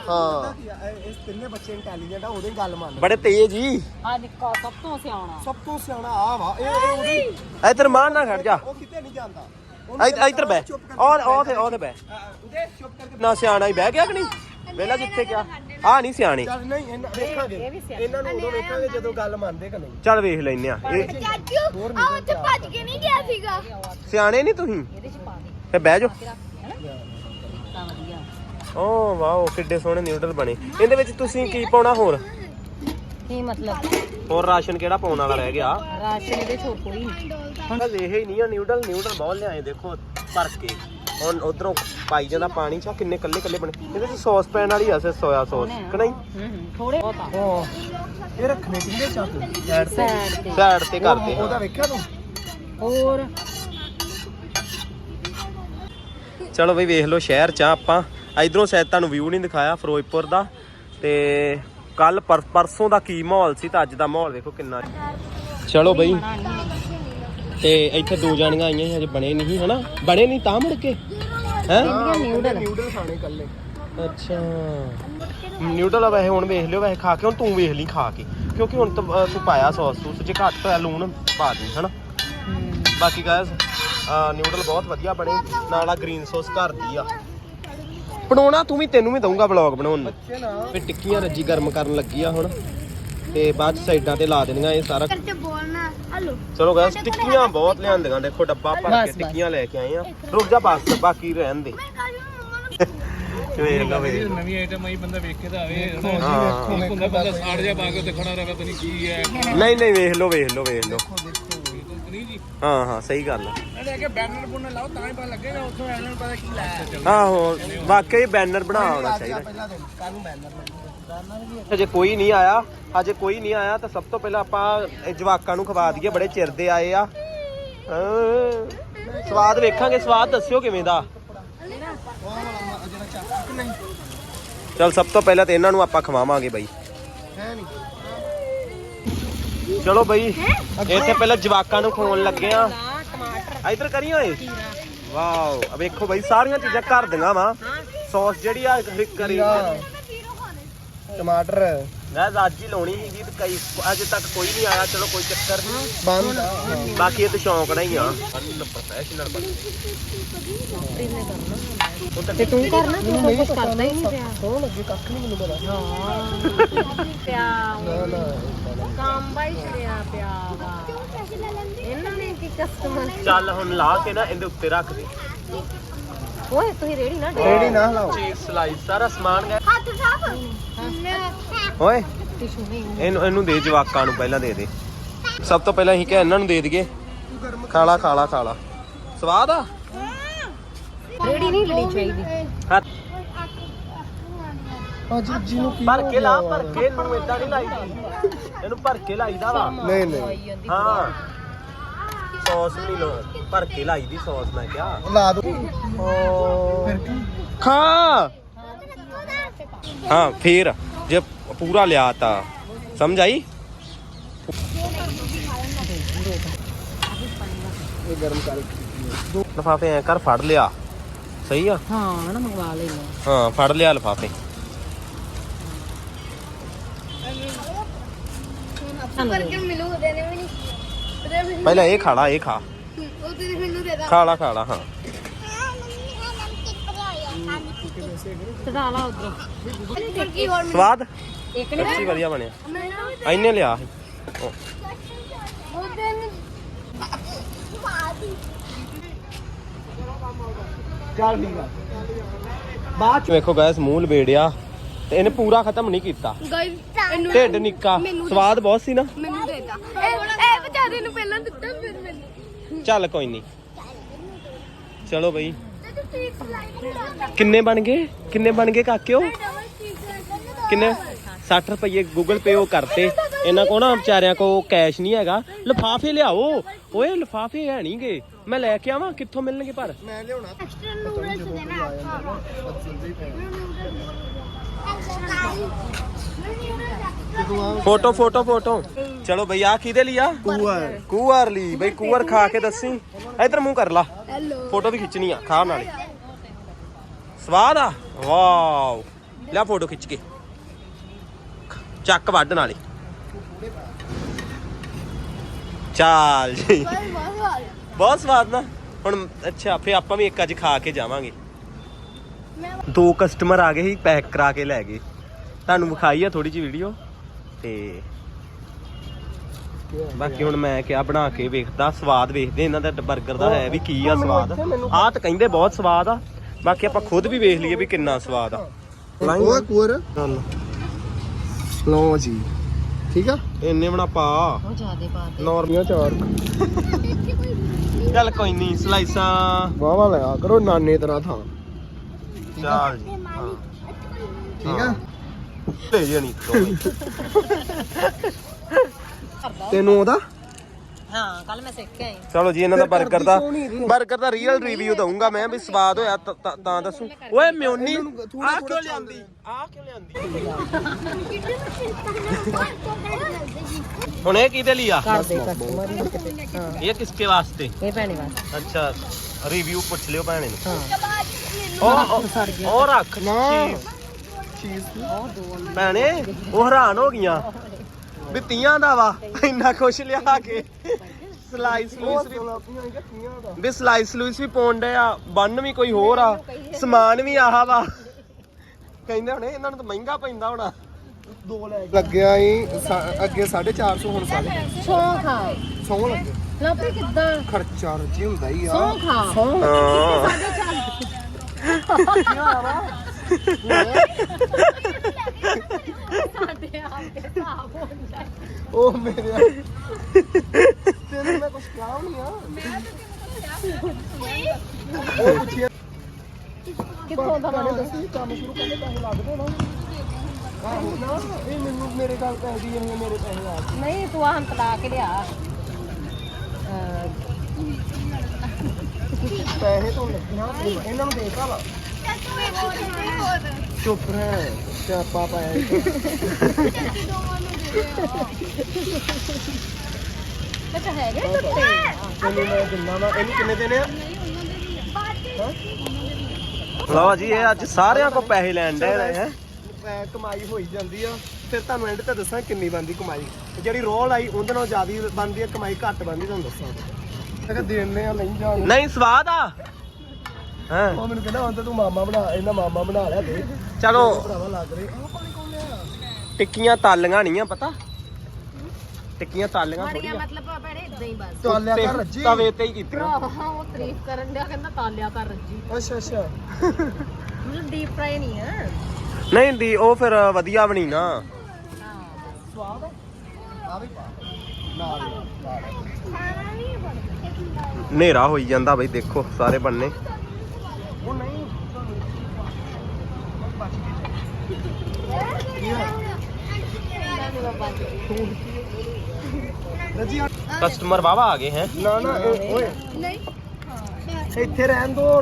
Speaker 5: ਖਾ ਪਾਏ
Speaker 1: ਹਾਂ
Speaker 4: ਇਸ ਤਿੰਨੇ ਬੱਚੇ ਇੰਟੈਲੀਜੈਂਟ ਆ ਉਹਦੇ ਗੱਲ ਮੰਨ
Speaker 1: ਬੜੇ ਤੇਜ਼ ਹੀ
Speaker 3: ਆ ਨਿੱਕਾ ਸਭ ਤੋਂ ਸਿਆਣਾ।
Speaker 4: ਸਭ ਤੋਂ ਸਿਆਣਾ ਆ ਵਾ ਇਹ ਇਹ ਉਹਦੇ
Speaker 1: ਇੱਧਰ ਮਾਰ ਨਾ ਖੜ ਜਾ।
Speaker 4: ਉਹ ਕਿਤੇ ਨਹੀਂ ਜਾਂਦਾ।
Speaker 1: ਇੱਧਰ ਇੱਧਰ ਬਹਿ। ਔਰ ਉਹ ਤੇ ਉਹ ਤੇ ਬਹਿ
Speaker 4: ਉਹਦੇ ਚੁੱਪ ਕਰਕੇ
Speaker 1: ਨਾ ਸਿਆਣਾ ਹੀ ਬਹਿ ਗਿਆ ਕਿ ਨਹੀਂ? ਵੇਲਾ ਜਿੱਥੇ ਗਿਆ। ਆ ਨਹੀਂ ਸਿਆਣੇ।
Speaker 4: ਚੱਲ ਨਹੀਂ ਇਹਨਾਂ ਵੇਖਾਂਗੇ। ਇਹਨਾਂ ਨੂੰ ਉਦੋਂ ਵੇਖਾਂਗੇ ਜਦੋਂ ਗੱਲ ਮੰਨਦੇ ਕਿ ਨਹੀਂ।
Speaker 1: ਚੱਲ ਵੇਖ ਲੈਨੇ ਆ ਇਹ
Speaker 5: ਚਾਚੂ ਆ ਉੱਥੇ ਭੱਜ ਕੇ ਨਹੀਂ ਗਿਆ ਸੀਗਾ।
Speaker 1: ਸਿਆਣੇ ਨਹੀਂ ਤੁਸੀਂ?
Speaker 3: ਇਹਦੇ ਚ ਪਾ ਦੇ।
Speaker 1: ਤੇ ਬਹਿ ਜਾਓ। ਓ ਵਾਓ ਕਿੱਡੇ ਸੋਹਣੇ ਨਿਊਡਲ ਬਣੇ। ਇਹਦੇ ਵਿੱਚ ਤੁਸੀਂ ਕੀ ਪਾਉਣਾ ਹੋਰ?
Speaker 3: ਕੀ ਮਤਲਬ?
Speaker 1: ਹੋਰ ਰਾਸ਼ਨ ਕਿਹੜਾ ਪਾਉਣ ਵਾਲਾ ਰਹਿ ਗਿਆ?
Speaker 3: ਰਾਸ਼ਨ ਇਹਦੇ ਚ ਹੋਰ ਕੋਈ ਨਹੀਂ
Speaker 1: ਬਸ ਇਹ ਹੀ ਨਹੀਂ ਆ ਨਿਊਡਲ ਨਿਊਡਲ ਬਹੁਤ ਲਿਆਏ ਦੇਖੋ ਭਰ ਕੇ। ਹੁਣ ਉਧਰੋਂ ਪਾਈ ਜਾਂਦਾ ਪਾਣੀ ਚ ਕਿੰਨੇ ਕੱਲੇ ਕੱਲੇ ਬਣੇ। ਇਹਦੇ ਚ ਸੌਸ ਪੈਣ ਵਾਲੀ ਆ ਸੇ ਸੋਇਆ ਸੌਸ ਕਿ ਨਹੀਂ?
Speaker 3: ਹੂੰ ਹੂੰ ਥੋੜੇ ਬਹੁਤ ਆ।
Speaker 4: ਇਹ ਰੱਖਣੇ ਕਿੰਨੇ ਚੱਕ ਸਾਈਡ ਤੇ?
Speaker 3: ਸਾਈਡ ਤੇ।
Speaker 1: ਸਾਈਡ ਤੇ। ਕਰਦੇ
Speaker 4: ਉਹਦਾ ਵੇਖਿਆ ਤੂੰ?
Speaker 3: ਹੋਰ?
Speaker 1: ਚਲੋ ਬਈ ਵੇਖ ਲਓ ਸ਼ਹਿਰ ਚ ਆ ਆਪਾਂ। ਇਧਰੋਂ ਸ਼ਾਇਦ ਤੁਹਾਨੂੰ ਵਿਊ ਨਹੀਂ ਦਿਖਾਇਆ ਫਿਰੋਜ਼ਪੁਰ ਦਾ। ਤੇ ਕੱਲ ਪਰਸੋਂ ਦਾ ਕੀ ਮਾਹੌਲ ਸੀ ਤਾਂ ਅੱਜ ਦਾ ਮਾਹੌਲ ਵੇਖੋ ਕਿੰਨਾ ਚਲੋ ਬਈ। ਤੇ ਇੱਥੇ ਦੋ ਜਾਣੀਆਂ ਆਈਆਂ ਸੀ ਹਜੇ ਬਣੇ ਨਹੀਂ ਹਨਾ? ਬਣੇ ਨਹੀਂ ਤਾਂ ਮੁੜ ਕੇ? ਹੈ?
Speaker 4: ਨਿਊਡਲ ਨਿਊਡਲ ਖਾਣੇ ਕੱਲੇ
Speaker 1: ਅੱਛਾ। ਨਿਊਡਲ ਆ ਵੈਸੇ ਹੁਣ ਵੇਖ ਲਿਓ ਵੈਸੇ ਖਾ ਕੇ ਹੁਣ ਤੂੰ ਵੇਖ ਲਈ ਖਾ ਕੇ। ਕਿਉਂਕਿ ਹੁਣ ਤੂੰ ਪਾਇਆ ਸੌਸ ਸੂਸ ਜੇ ਘੱਟ ਹੋਇਆ ਲੂਣ ਪਾ ਦੇ ਹਨਾ? ਬਾਕੀ ਗਾਇਸ ਨਿਊਡਲ ਬਹੁਤ ਵਧੀਆ ਬਣੇ। ਨਾਲ ਆ ਗ੍ਰੀਨ ਸੌਸ ਘਰ ਦੀ ਆ। ਬਣਾਉਣਾ ਤੂੰ ਵੀ ਤੈਨੂੰ ਵੀ ਦਊਂਗਾ ਵਲੌਗ ਬਣਾਉਣ ਨੂੰ।
Speaker 4: ਬੱਚੇ ਨਾ।
Speaker 1: ਵੀ ਟਿੱਕੀਆਂ ਰੱਜੀ ਗਰਮ ਕਰਨ ਲੱਗੀ ਆ ਹੁਣ। ਤੇ ਬਾਅਦ ਚ ਸਾਈਡਾਂ ਤੇ ਲਾ ਦੇਣੀਆਂ ਇਹ ਸਾਰਾ।
Speaker 5: ਕਰਕੇ ਬੋਲਣਾ ਹਲੋ
Speaker 1: ਚਲੋ ਗਾਇਸ ਟਿੱਕੀਆਂ ਬਹੁਤ ਲਿਆਂਦੀਆਂ ਦੇਖੋ ਡੱਬਾ ਭਰ ਕੇ
Speaker 3: ਬਸ।
Speaker 1: ਟਿੱਕੀਆਂ ਲੈ ਕੇ ਆਏ ਆ। ਰੁਕ ਜਾ ਬਸ ਬਾਕੀ ਰਹਿਣ ਦੇ। ਵੇਖ।
Speaker 2: ਨਵੀਂ ਆਈਟਮ ਆਈ ਬੰਦਾ ਵੇਖ ਕੇ ਤਾਂ ਆਵੇ।
Speaker 1: ਹਾਂ।
Speaker 2: ਹੁੰਦਾ ਬੰਦਾ ਸਾੜ ਜਾ ਪਾ ਕੇ ਉੱਤੇ ਖੜਾ ਰਹਾ ਪਤਾ ਨਹੀਂ ਕੀ ਹੈ।
Speaker 1: ਨਹੀਂ ਨਹੀਂ ਵੇਖ ਲਓ ਵੇਖ ਲਓ ਵੇਖ ਲਓ।
Speaker 2: ਜੀ
Speaker 1: ਹਾਂ ਹਾਂ ਸਹੀ ਗੱਲ ਆ।
Speaker 2: ਇਹਦੇ ਅੱਗੇ ਬੈਨਰ ਬੁਨਰ ਲਾਓ ਤਾਂ ਹੀ ਪਤਾ ਲੱਗੇਗਾ ਉੱਥੋਂ ਇਹਨਾਂ ਨੂੰ ਪਤਾ ਕੀ ਲਾਇਆ
Speaker 1: ਆਹੋ ਵਾਕਈ ਬੈਨਰ ਬਣਾ ਹੋਣਾ ਚਾਹੀਦਾ।
Speaker 4: ਪਹਿਲਾਂ ਦਿਨ ਕੱਲ ਨੂੰ ਬੈਨਰ
Speaker 1: ਅਜੇ ਕੋਈ ਨਹੀਂ ਆਇਆ ਅਜੇ ਕੋਈ ਨਹੀਂ ਆਇਆ ਤਾਂ ਸਭ ਤੋਂ ਪਹਿਲਾਂ ਆਪਾਂ ਇਹ ਜਵਾਕਾਂ ਨੂੰ ਖਵਾ ਦਈਏ ਬੜੇ ਚਿਰ ਦੇ ਆਏ ਆ। ਸਵਾਦ ਵੇਖਾਂਗੇ ਸਵਾਦ ਦੱਸਿਓ ਕਿਵੇਂ ਦਾ। ਚਲ ਸਭ ਤੋਂ ਪਹਿਲਾਂ ਤੇ ਇਹਨਾਂ ਨੂੰ ਆਪਾਂ ਖਵਾਵਾਂਗੇ ਬਾਈ।
Speaker 4: ਹੈ ਨਹੀਂ।
Speaker 1: ਚਲੋ ਬਈ। ਇੱਥੇ ਪਹਿਲਾਂ ਜਵਾਕਾਂ ਨੂੰ ਖਵਾਉਣ ਲੱਗੇ ਆ। ਇੱਧਰ ਕਰੀ ਓਏ। ਵਾਓ ਆ ਵੇਖੋ ਬਈ ਸਾਰੀਆਂ ਚੀਜ਼ਾਂ ਘਰ ਦੀਆਂ ਵਾ। ਸੌਸ ਜਿਹੜੀ ਆ ਕਰੀ
Speaker 4: ਟਮਾਟਰ।
Speaker 1: ਮੈਂ ਅੱਜ ਹੀ ਲਾਉਣੀ ਸੀਗੀ ਤੇ ਕਈ ਅਜੇ ਤੱਕ ਕੋਈ ਨਹੀਂ ਆਇਆ ਚਲੋ ਕੋਈ ਚੱਕਰ ਨਹੀਂ। ਬਾਕੀ ਇਹ ਤਾਂ ਸ਼ੌਂਕ ਨਾਲ ਹੀ ਆ। ਪ੍ਰੋਫੈਸ਼ਨਲ ਬਣ
Speaker 3: ਤੇ ਤੂੰ ਕਰਨਾ ਤੂੰ ਕੁਝ ਕਰਦਾ ਹੀ ਨਹੀਂ ਪਿਆ।
Speaker 4: ਸੋਹਣ ਲੱਗੇ ਕੱਖ ਨਹੀਂ ਮੈਨੂੰ ਪਤਾ।
Speaker 3: ਪਿਆ
Speaker 4: ਨਾ ਨਾ।
Speaker 3: ਕੰਮ ਬਾਈ ਛੜਿਆ ਪਿਆ ਵਾ। ਇਹਨਾਂ ਨੇ ਕੀ ਕਸਟਮਰ
Speaker 1: ਚੱਲ ਹੁਣ ਲਾ ਕੇ ਨਾ ਇਹਦੇ ਉੱਤੇ ਰੱਖ ਦੇ।
Speaker 3: ਓਏ ਤੁਸੀਂ ਰੇੜੀ ਨਾ ਡੇ
Speaker 4: ਰੇੜੀ ਨਾ ਲਾਓ।
Speaker 1: ਚੀਜ਼ ਸਲਾਈਸ ਸਾਰਾ ਸਮਾਨ ਹੈ
Speaker 5: ਹੱਥ ਸਾਫ਼।
Speaker 1: ਓਏ।
Speaker 3: ਟਿਸ਼ੂ ਨਹੀਂ
Speaker 1: ਇਹਨੂੰ ਇਹਨੂੰ ਦੇ ਜਵਾਕਾਂ ਨੂੰ ਪਹਿਲਾਂ ਦੇ ਦੇ। ਸਭ ਤੋਂ ਪਹਿਲਾਂ ਅਸੀਂ ਕਿ ਇਹਨਾਂ ਨੂੰ ਦੇ ਦਈਏ। ਖਾਲਾ ਖਾਲਾ ਖਾਲਾ। ਸਵਾਦ ਆ?
Speaker 3: ਰੇੜੀ ਨਹੀਂ ਲੈਣੀ ਚਾਹੀਦੀ।
Speaker 1: ਹੱਥ।
Speaker 4: ਅੱਜ ਜੀ ਨੂੰ ਕੀ
Speaker 1: ਭਰ ਕੇ ਲਾ
Speaker 4: ਗਿਆ
Speaker 1: ਭਰ ਕੇ। ਨੂੰ ਇਦਾਂ ਨਹੀਂ ਲਾਈਦੀ। ਇਹਨੂੰ ਭਰ ਕੇ ਲਾਈਦਾ ਵਾ।
Speaker 4: ਨਹੀਂ ਨਹੀਂ।
Speaker 1: ਹਾਂ। ਸੌਸ ਵੀ ਨਹੀਂ ਭਰ ਕੇ ਲਾਈ ਦੀ ਸੌਸ ਮੈਂ ਕਿਹਾ।
Speaker 4: ਲਾ ਦੋ।
Speaker 1: ਖਾ। ਹਾਂ ਫੇਰ। ਜੇ ਪੂਰਾ ਲਿਆ ਸਮਝ ਆਈ?
Speaker 4: ਇਹ ਗਰਮ ਕਰ। ਦੋ।
Speaker 1: ਲਫਾਫੇ ਐ ਕਰ ਫੜ ਲਿਆ। ਸਹੀ ਆ?
Speaker 3: ਹਾਂ ਨਾ ਮੰਗਵਾ ਲੈ
Speaker 1: ਹਾਂ। ਫੜ ਲਿਆ ਲਫਾਫੇ।
Speaker 5: ਕਰਕੇ ਮਿਲੂ ਦੇਣੇ ਵੀ ਨਹੀਂ
Speaker 1: ਪਹਿਲਾਂ ਇਹ ਖਾ ਲਾ ਇਹ ਖਾ।
Speaker 5: ਉਹਦੇ ਨੇ ਮੈਨੂੰ ਦੇ ਦਾ।
Speaker 1: ਖਾ ਲਾ ਖਾ ਲਾ ਹਾਂ।
Speaker 3: ਚੜਾ ਲਾ ਉਧਰੋਂ।
Speaker 5: ਕੀ ਹੋਰ
Speaker 1: ਸਵਾਦ
Speaker 3: ਇੱਕ ਨੇ
Speaker 1: ਵਧੀਆ ਬਣਿਆ
Speaker 5: ਮੈਨੂੰ ਵੀ
Speaker 1: ਐਨੇ ਲਿਆ ਸੀ। ਉਹ,
Speaker 5: ਉਹਦੇ ਨੇ
Speaker 4: ਚੱਲ ਠੀਕ ਆ। ਬਾਅਦ
Speaker 1: ਵੇਖੋ ਗਾਇਸ ਮੂੰਹ ਲਵੇੜਿਆ ਤੇ ਇਹਨੇ ਪੂਰਾ ਖਤਮ ਨਹੀਂ ਕੀਤਾ।
Speaker 5: ਗਾਇਸ ਇਹਨੂੰ
Speaker 1: ਢਿੱਡ ਨਿੱਕਾ। ਸਵਾਦ ਬਹੁਤ ਸੀ ਨਾ।
Speaker 5: ਮੈਨੂੰ ਦੇ ਦਾ। ਇਹ ਵਿਚਾਰੇ ਨੂੰ ਪਹਿਲਾਂ ਦਿੱਤਾ ਫਿਰ ਮੈਨੂੰ।
Speaker 1: ਚੱਲ ਕੋਈ ਨਹੀਂ। ਚਲੋ ਬਈ। ਕਿੰਨੇ ਬਣ ਗਏ? ਕਿੰਨੇ ਬਣ ਗਏ ਕਾਕਿਓ? ਕਿੰਨੇ? 60 ਰੁਪਏ ਗੂਗਲ ਪੇ ਉਹ ਕਰਤੇ। ਇਹਨਾਂ ਕੋ ਨਾ ਵਿਚਾਰਿਆਂ ਕੋ ਕੈਸ਼ ਨਹੀਂ ਹੈਗਾ। ਲਫਾਫੇ ਲਿਆਓ। ਓਏ ਲਫਾਫੇ ਹੈ ਨਹੀਂਗੇ ਮੈਂ ਲੈ ਕੇ ਆਵਾਂ। ਕਿੱਥੋਂ ਮਿਲਣਗੇ ਪਰ?
Speaker 4: ਮੈਂ ਲਿਆਉਣਾ।
Speaker 5: ਐਕਸਟਰਾ ਨੂਡਲਸ ਦੇਣਾ
Speaker 1: ਫੋਟੋ ਫੋਟੋ ਫੋਟੋ। ਚਲੋ ਬਈ ਆ ਕਿਹਦੇ ਲਈ ਆ?
Speaker 4: ਕੂਅਰ
Speaker 1: ਕੂਅਰ ਲਈ। ਬਈ ਕੂਅਰ ਖਾ ਕੇ ਦੱਸੀ। ਇਧਰ ਮੂੰਹ ਕਰ ਲਾ।
Speaker 5: ਹੈਲੋ
Speaker 1: ਫੋਟੋ ਵੀ ਖਿੱਚਣੀ ਆ ਖਾ ਨਾਲੇ। ਸਵਾਦ ਆ? ਵਾਓ। ਲੈ ਫੋਟੋ ਖਿੱਚ ਕੇ। ਚੱਕ ਵੱਢ ਨਾਲੇ। ਚਾਲ ਜੀ। ਬਹੁਤ ਸਵਾਦ ਨਾ। ਹੁਣ ਅੱਛਾ ਫੇ ਆਪਾਂ ਵੀ ਇੱਕ ਅੱਜ ਖਾ ਕੇ ਜਾਵਾਂਗੇ। ਦੋ ਕਸਟਮਰ ਆ ਗਏ ਸੀ ਪੈਕ ਕਰਾ ਕੇ ਲੈ ਗਏ। ਤੁਹਾਨੂੰ ਵਿਖਾਈ ਆ ਥੋੜੀ ਜਿਹੀ ਵੀਡੀਓ ਤੇ ਬਾਕੀ ਹੁਣ ਮੈਂ ਕਿਹਾ ਬਣਾ ਕੇ ਵੇਖਦਾ ਸਵਾਦ ਵੇਖਦੇ ਇਹਨਾਂ ਦਾ 버ਗਰ ਦਾ ਹੈ ਵੀ ਕੀ ਆ ਸਵਾਦ। ਆਹ ਤਾਂ ਕਹਿੰਦੇ ਬਹੁਤ ਸਵਾਦ ਆ ਬਾਕੀ ਆਪਾਂ ਖੁਦ ਵੀ ਵੇਖ ਲਈਏ ਵੀ ਕਿੰਨਾ ਸਵਾਦ ਆ।
Speaker 4: ਉਹ ਕੂਅਰ ਲਓ ਜੀ। ਠੀਕ ਆ?
Speaker 1: ਇੰਨੇ ਬਣਾ ਪਾ।
Speaker 3: ਉਹ ਜ਼ਿਆਦੇ ਪਾ ਦੇ
Speaker 4: ਨੌਰਮੀਆਂ ਚਾਰ।
Speaker 1: ਚੱਲ ਕੋਈ ਨਹੀਂ ਸਲਾਈਸਾਂ
Speaker 4: ਵਾਵਾ ਲਿਆ ਕਰੋ ਨਾਨੇ ਤਰ੍ਹਾਂ ਥਾਂ।
Speaker 1: ਚੱਲ ਜੀ। ਹਾਂ
Speaker 4: ਠੀਕ ਆ?
Speaker 1: ਲੈ ਜਣੀ
Speaker 4: ਤੈਨੂੰ ਉਹਦਾ?
Speaker 3: ਹਾਂ ਕੱਲ ਮੈਂ ਸਿੱਖ ਕੇ ਆਈ।
Speaker 1: ਚਲੋ ਜੀ ਇਹਨਾਂ ਦਾ
Speaker 4: ਫਿਰ
Speaker 1: 버ਗਰ ਦਾ
Speaker 4: ਕਰਦੀ ਕਿਉਂ ਨਹੀਂ ਤੂੰ?
Speaker 1: 버ਗਰ ਦਾ ਰੀਅਲ ਰਿਵਿਊ ਦਊਂਗਾ ਮੈਂ ਵੀ ਸਵਾਦ ਹੋਇਆ ਤਾਂ- ਤਾਂ- ਤਾਂ ਦੱਸੂ। ਓਏ ਮਿਓਨੀ
Speaker 4: ਇਹਨਾਂ ਨੂੰ ਥੋੜ੍ਹਾ
Speaker 1: ਆ ਕਿਉਂ ਲਿਆਂਦੀ? ਆ ਕਿਉਂ ਲਿਆਂਦੀ? ਹੁਣ ਇਹ ਕਿਹਦੇ ਲਈ ਆ?
Speaker 3: ਕਰ ਦੇ ਕਸਟਮਰ
Speaker 1: ਇਹ ਕਿਸਕੇ ਵਾਸਤੇ?
Speaker 3: ਇਹ ਭੈਣੇ ਵਾਸਤੇ।
Speaker 1: ਅੱਛਾ ਰਿਵਿਊ ਪੁੱਛ ਲਿਓ ਭੈਣੇ ਨੂੰ।
Speaker 3: ਹਾਂ।
Speaker 1: ਉਹ ਉਹ- ਉਹ ਰੱਖ
Speaker 4: ਨਾ।
Speaker 1: ਚੀਜ਼।
Speaker 4: ਚੀਜ਼
Speaker 1: ਭੈਣੇ ਉਹ ਹੈਰਾਨ ਹੋ ਗਈਆਂ। ਵੀ ਤੀਆਂ ਦਾ ਵਾ ਇੰਨਾ ਕੁਛ ਲਿਆ ਕੇ। ਸਲਾਈਸ ਲੂਈਸ ਵੀ ਵੀ ਸਲਾਈਸ ਲੂਈਸ ਵੀ ਪਾਉਂਦੇ ਆ ਬੰਨ ਵੀ ਕੋਈ ਹੋਰ ਆ ਸਮਾਨ ਵੀ ਆਹ ਵਾ। ਕਹਿੰਦੇ ਹੁਣੇ ਇਹਨਾਂ ਨੂੰ ਤਾਂ ਮਹਿੰਗਾ ਪੈਂਦਾ ਹੋਣਾ।
Speaker 4: ਦੋ ਲੈ ਲੱਗਿਆ ਹੀ ਸਾ- ਅੱਗੇ 450 ਹੁਣ ਸਾਢੇ
Speaker 3: ਸੌ। ਖਾ।
Speaker 4: ਸੌ ਲੱਗੇ।
Speaker 3: ਲੱਭੇ ਕਿੱਦਾਂ?
Speaker 4: ਖਰਚਾ ਰਜੀ ਹੁੰਦਾ ਹੀ ਆ।
Speaker 3: ਸੌ ਖਾ।
Speaker 4: ਸੌ
Speaker 1: ਹਾਂ।
Speaker 3: ਸਾਡੇ ਆਪ ਦੇ ਹਿਸਾਬ ਹੋ ਜਾਂਦਾ
Speaker 4: ਉਹ ਮੇਰੇ ਤੈਨੂੰ ਮੈਂ ਕੁਝ ਕਹਾਂ ਨਹੀਂ ਆ। ਉਹ ਪੁੱਛਿਆ
Speaker 3: ਕਿੱਥੋਂ ਦਾ
Speaker 4: ਤੁਹਾਨੂੰ ਦੱਸੀ? ਕੰਮ ਸ਼ੁਰੂ ਕਰਨੇ ਪੈਸੇ ਲੱਗਦੇ ਨਾ। ਆਹੋ ਨਾ ਇਹ ਮੈਨੂੰ ਮੇਰੇ ਗੱਲ ਪੈਦੀ ਇਹ ਮੇਰੇ ਪੈਸੇ ਆ।
Speaker 3: ਨਹੀਂ ਤੂੰ ਆਹ ਤਲਾ ਕੇ ਲਿਆ।
Speaker 4: ਪੈਸੇ ਤੋਂ ਲੱਗਣਾ ਇਹਨਾਂ ਨੂੰ ਦੇਤਾ ਵਾ। ਚੁੱਪ ਰਹਿ ਸਿਆਪਾ ਪਾਇਆ ਇੱਕ।
Speaker 3: ਇਹ ਤਾਂ ਹੈਗੇ ਕੁੱਤੇ
Speaker 4: ਤੈਨੂੰ ਮੈਂ ਦਿੰਦਾ ਵਾ ਇਹਨੂੰ ਕਿੰਨੇ ਦੇਣੇ ਆ?
Speaker 1: ਲਓ ਜੀ ਇਹ ਅੱਜ ਸਾਰਿਆਂ ਕੋ ਪੈਸੇ ਲੈਣ ਦੇ ਰਹੇ ਹੈ।
Speaker 4: ਐ ਕਮਾਈ ਹੋਈ ਜਾਂਦੀ ਆ। ਫਿਰ ਤੁਹਾਨੂੰ ਐਂਡ ਤੇ ਦੱਸਾਂ ਕਿੰਨੀ ਬਣਦੀ ਕਮਾਈ। ਜਿਹੜੀ ਰੋਲ ਆਈ ਉਹਦੇ ਨਾਲ ਜ਼ਿਆਦਾ ਬਣਦੀ ਆ ਕਮਾਈ ਘੱਟ ਬਣਦੀ ਤੁਹਾਨੂੰ ਦੱਸਾਂ। ਅਗਰ ਦੇਣੇ ਆ ਨਹੀਂ ਜਾਣ
Speaker 1: ਨਹੀਂ ਸਵਾਦ ਆ। ਹਾਂ?
Speaker 4: ਉਹ ਮੈਨੂੰ ਕਹਿੰਦਾ ਹੁਣ ਤਾਂ ਤੂੰ ਮਾਮਾ ਬਣਾ ਇਹਨਾਂ ਮਾਮਾ ਬਣਾ ਲਿਆ ਤੇ
Speaker 1: ਚਲੋ।
Speaker 4: ਭਰਾਵਾ ਲੱਗ ਰਹੇ। ਆਹ ਪਾਣੀ ਕੌਣ ਲਿਆ
Speaker 1: ਟਿੱਕੀਆਂ ਤਾਲੀਆਂ ਨਹੀਂ ਆ ਪਤਾ? ਟਿੱਕੀਆਂ ਤਾਲੀਆਂ ਥੋੜੀਆਂ
Speaker 3: ਮਤਲਬ ਭੈਣੇ ਇਦਾਂ ਹੀ ਬਸ।
Speaker 4: ਚਾਲਿਆ ਕਰ ਰੱਜੀ।
Speaker 1: ਤਵੇ ਤੇ ਹੀ ਕੀਤੀਆਂ।
Speaker 3: ਭਰਾਵਾ ਉਹ ਤਾਰੀਫ ਕਰਨ ਡਿਆ ਕਹਿੰਦਾ ਤਾਲਿਆ ਕਰ ਰੱਜੀ।
Speaker 4: ਅੱਛਾ ਅੱਛਾ।
Speaker 3: ਮਤਲਬ ਡੀਪ ਫਰਾਈ ਨਹੀਂ ਆ।
Speaker 1: ਨਹੀਂ ਦੀ ਉਹ ਫਿਰ ਵਧੀਆ ਬਣੀ ਨਾ।
Speaker 4: ਸਵਾਦ ਆ। ਵੀ ਪਾ। ਨਾਲ ਨਾਲ
Speaker 1: ਹਨੇਰਾ ਹੋਈ ਜਾਂਦਾ ਬਈ ਦੇਖੋ ਸਾਰੇ ਬੰਨੇ।
Speaker 4: ਉਹ ਨਹੀਂ ਰੱਜੀ
Speaker 1: ਕਸਟਮਰ ਵਾਵਾ ਆ ਗਏ ਹੈ।
Speaker 4: ਨਾ ਨਾ ਇਹ- ਓਏ।
Speaker 5: ਨਹੀਂ
Speaker 4: ਇੱਥੇ ਰਹਿਣ ਦੋ।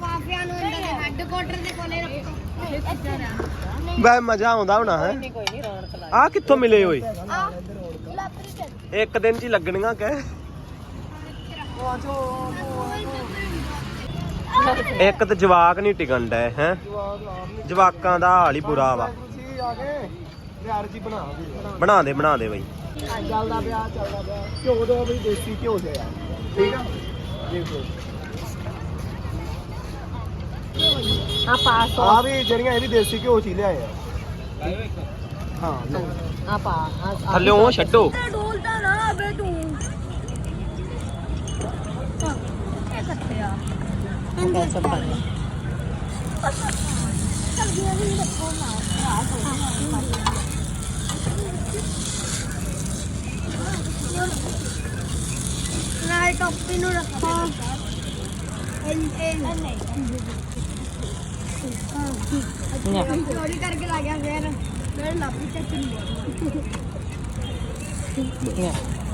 Speaker 5: ਪਾਪਿਆਂ ਨੂੰ ਅੰਦਰ ਹੈੱਡਕੁਆਟਰ ਦੇ ਕੋਲੇ ਰੱਖੋ
Speaker 1: ਬੈ ਮਜ਼ਾ ਆਉਂਦਾ ਹੋਣਾ ਹੈ।
Speaker 3: ਨਹੀਂ ਕੋਈ ਨਹੀਂ ਰੌਣਕ ਲਾ
Speaker 1: ਆ ਕਿੱਥੋਂ ਮਿਲੇ ਓਏ?
Speaker 5: ਆ
Speaker 1: ਇੱਕ ਦਿਨ ਚ ਹੀ ਲੱਗਣੀਆਂ ਕਹਿ। ਇੱਕ ਤੇ ਜਵਾਕ ਨਹੀਂ ਟਿਕਣ ਡੈ ਹੈ? ਜਵਾਕਾਂ ਦਾ ਹਾਲ ਹੀ ਬੁਰਾ ਵਾ।
Speaker 4: ਜੀ ਬਣਾ ਦੇ
Speaker 1: ਬਣਾ ਦੇ ਬਈ।
Speaker 4: ਚੱਲਦਾ ਪਿਆ ਚੱਲਦਾ ਪਿਆ। ਘਿਓ ਦੋ ਵੀ ਦੇਸੀ ਘਿਓ ਦੇ ਆ। ਠੀਕ ਆ? ਦੇਖੋ।
Speaker 3: ਆ ਪਾ ਸੌ
Speaker 4: ਆ ਵੀ ਜਿਹੜੀਆਂ ਇਹ ਵੀ ਦੇਸੀ ਘਿਓ ਚ ਹੀ ਲਿਆਏ ਆ। ਹਾਂ।
Speaker 3: ਆ ਪਾ ਆ
Speaker 1: ਥੱਲੇ ਉਹ ਛੱਡੋ।
Speaker 5: ਡੋਲਦਾ ਨਾ ਆਵੇ ਤੂੰ। ਇਹ ਕੱਟਿਆ
Speaker 3: ਸਭ ਪਾ ਦੇ।
Speaker 5: ਸਬਜ਼ੀਆਂ ਵੀ ਰੱਖੋ ਨਾ ਨਾ ਟੋਪੀ ਨੂੰ ਰੱਖੋ। ਇਹ ਇਹ ਨਹੀਂ। ਚੋਰੀ ਕਰਕੇ ਲਾ ਗਿਆ ਫੇਰ। ਮੇਰੇ ਲਾਪੀ ਚੱਕ ਨਹੀਂ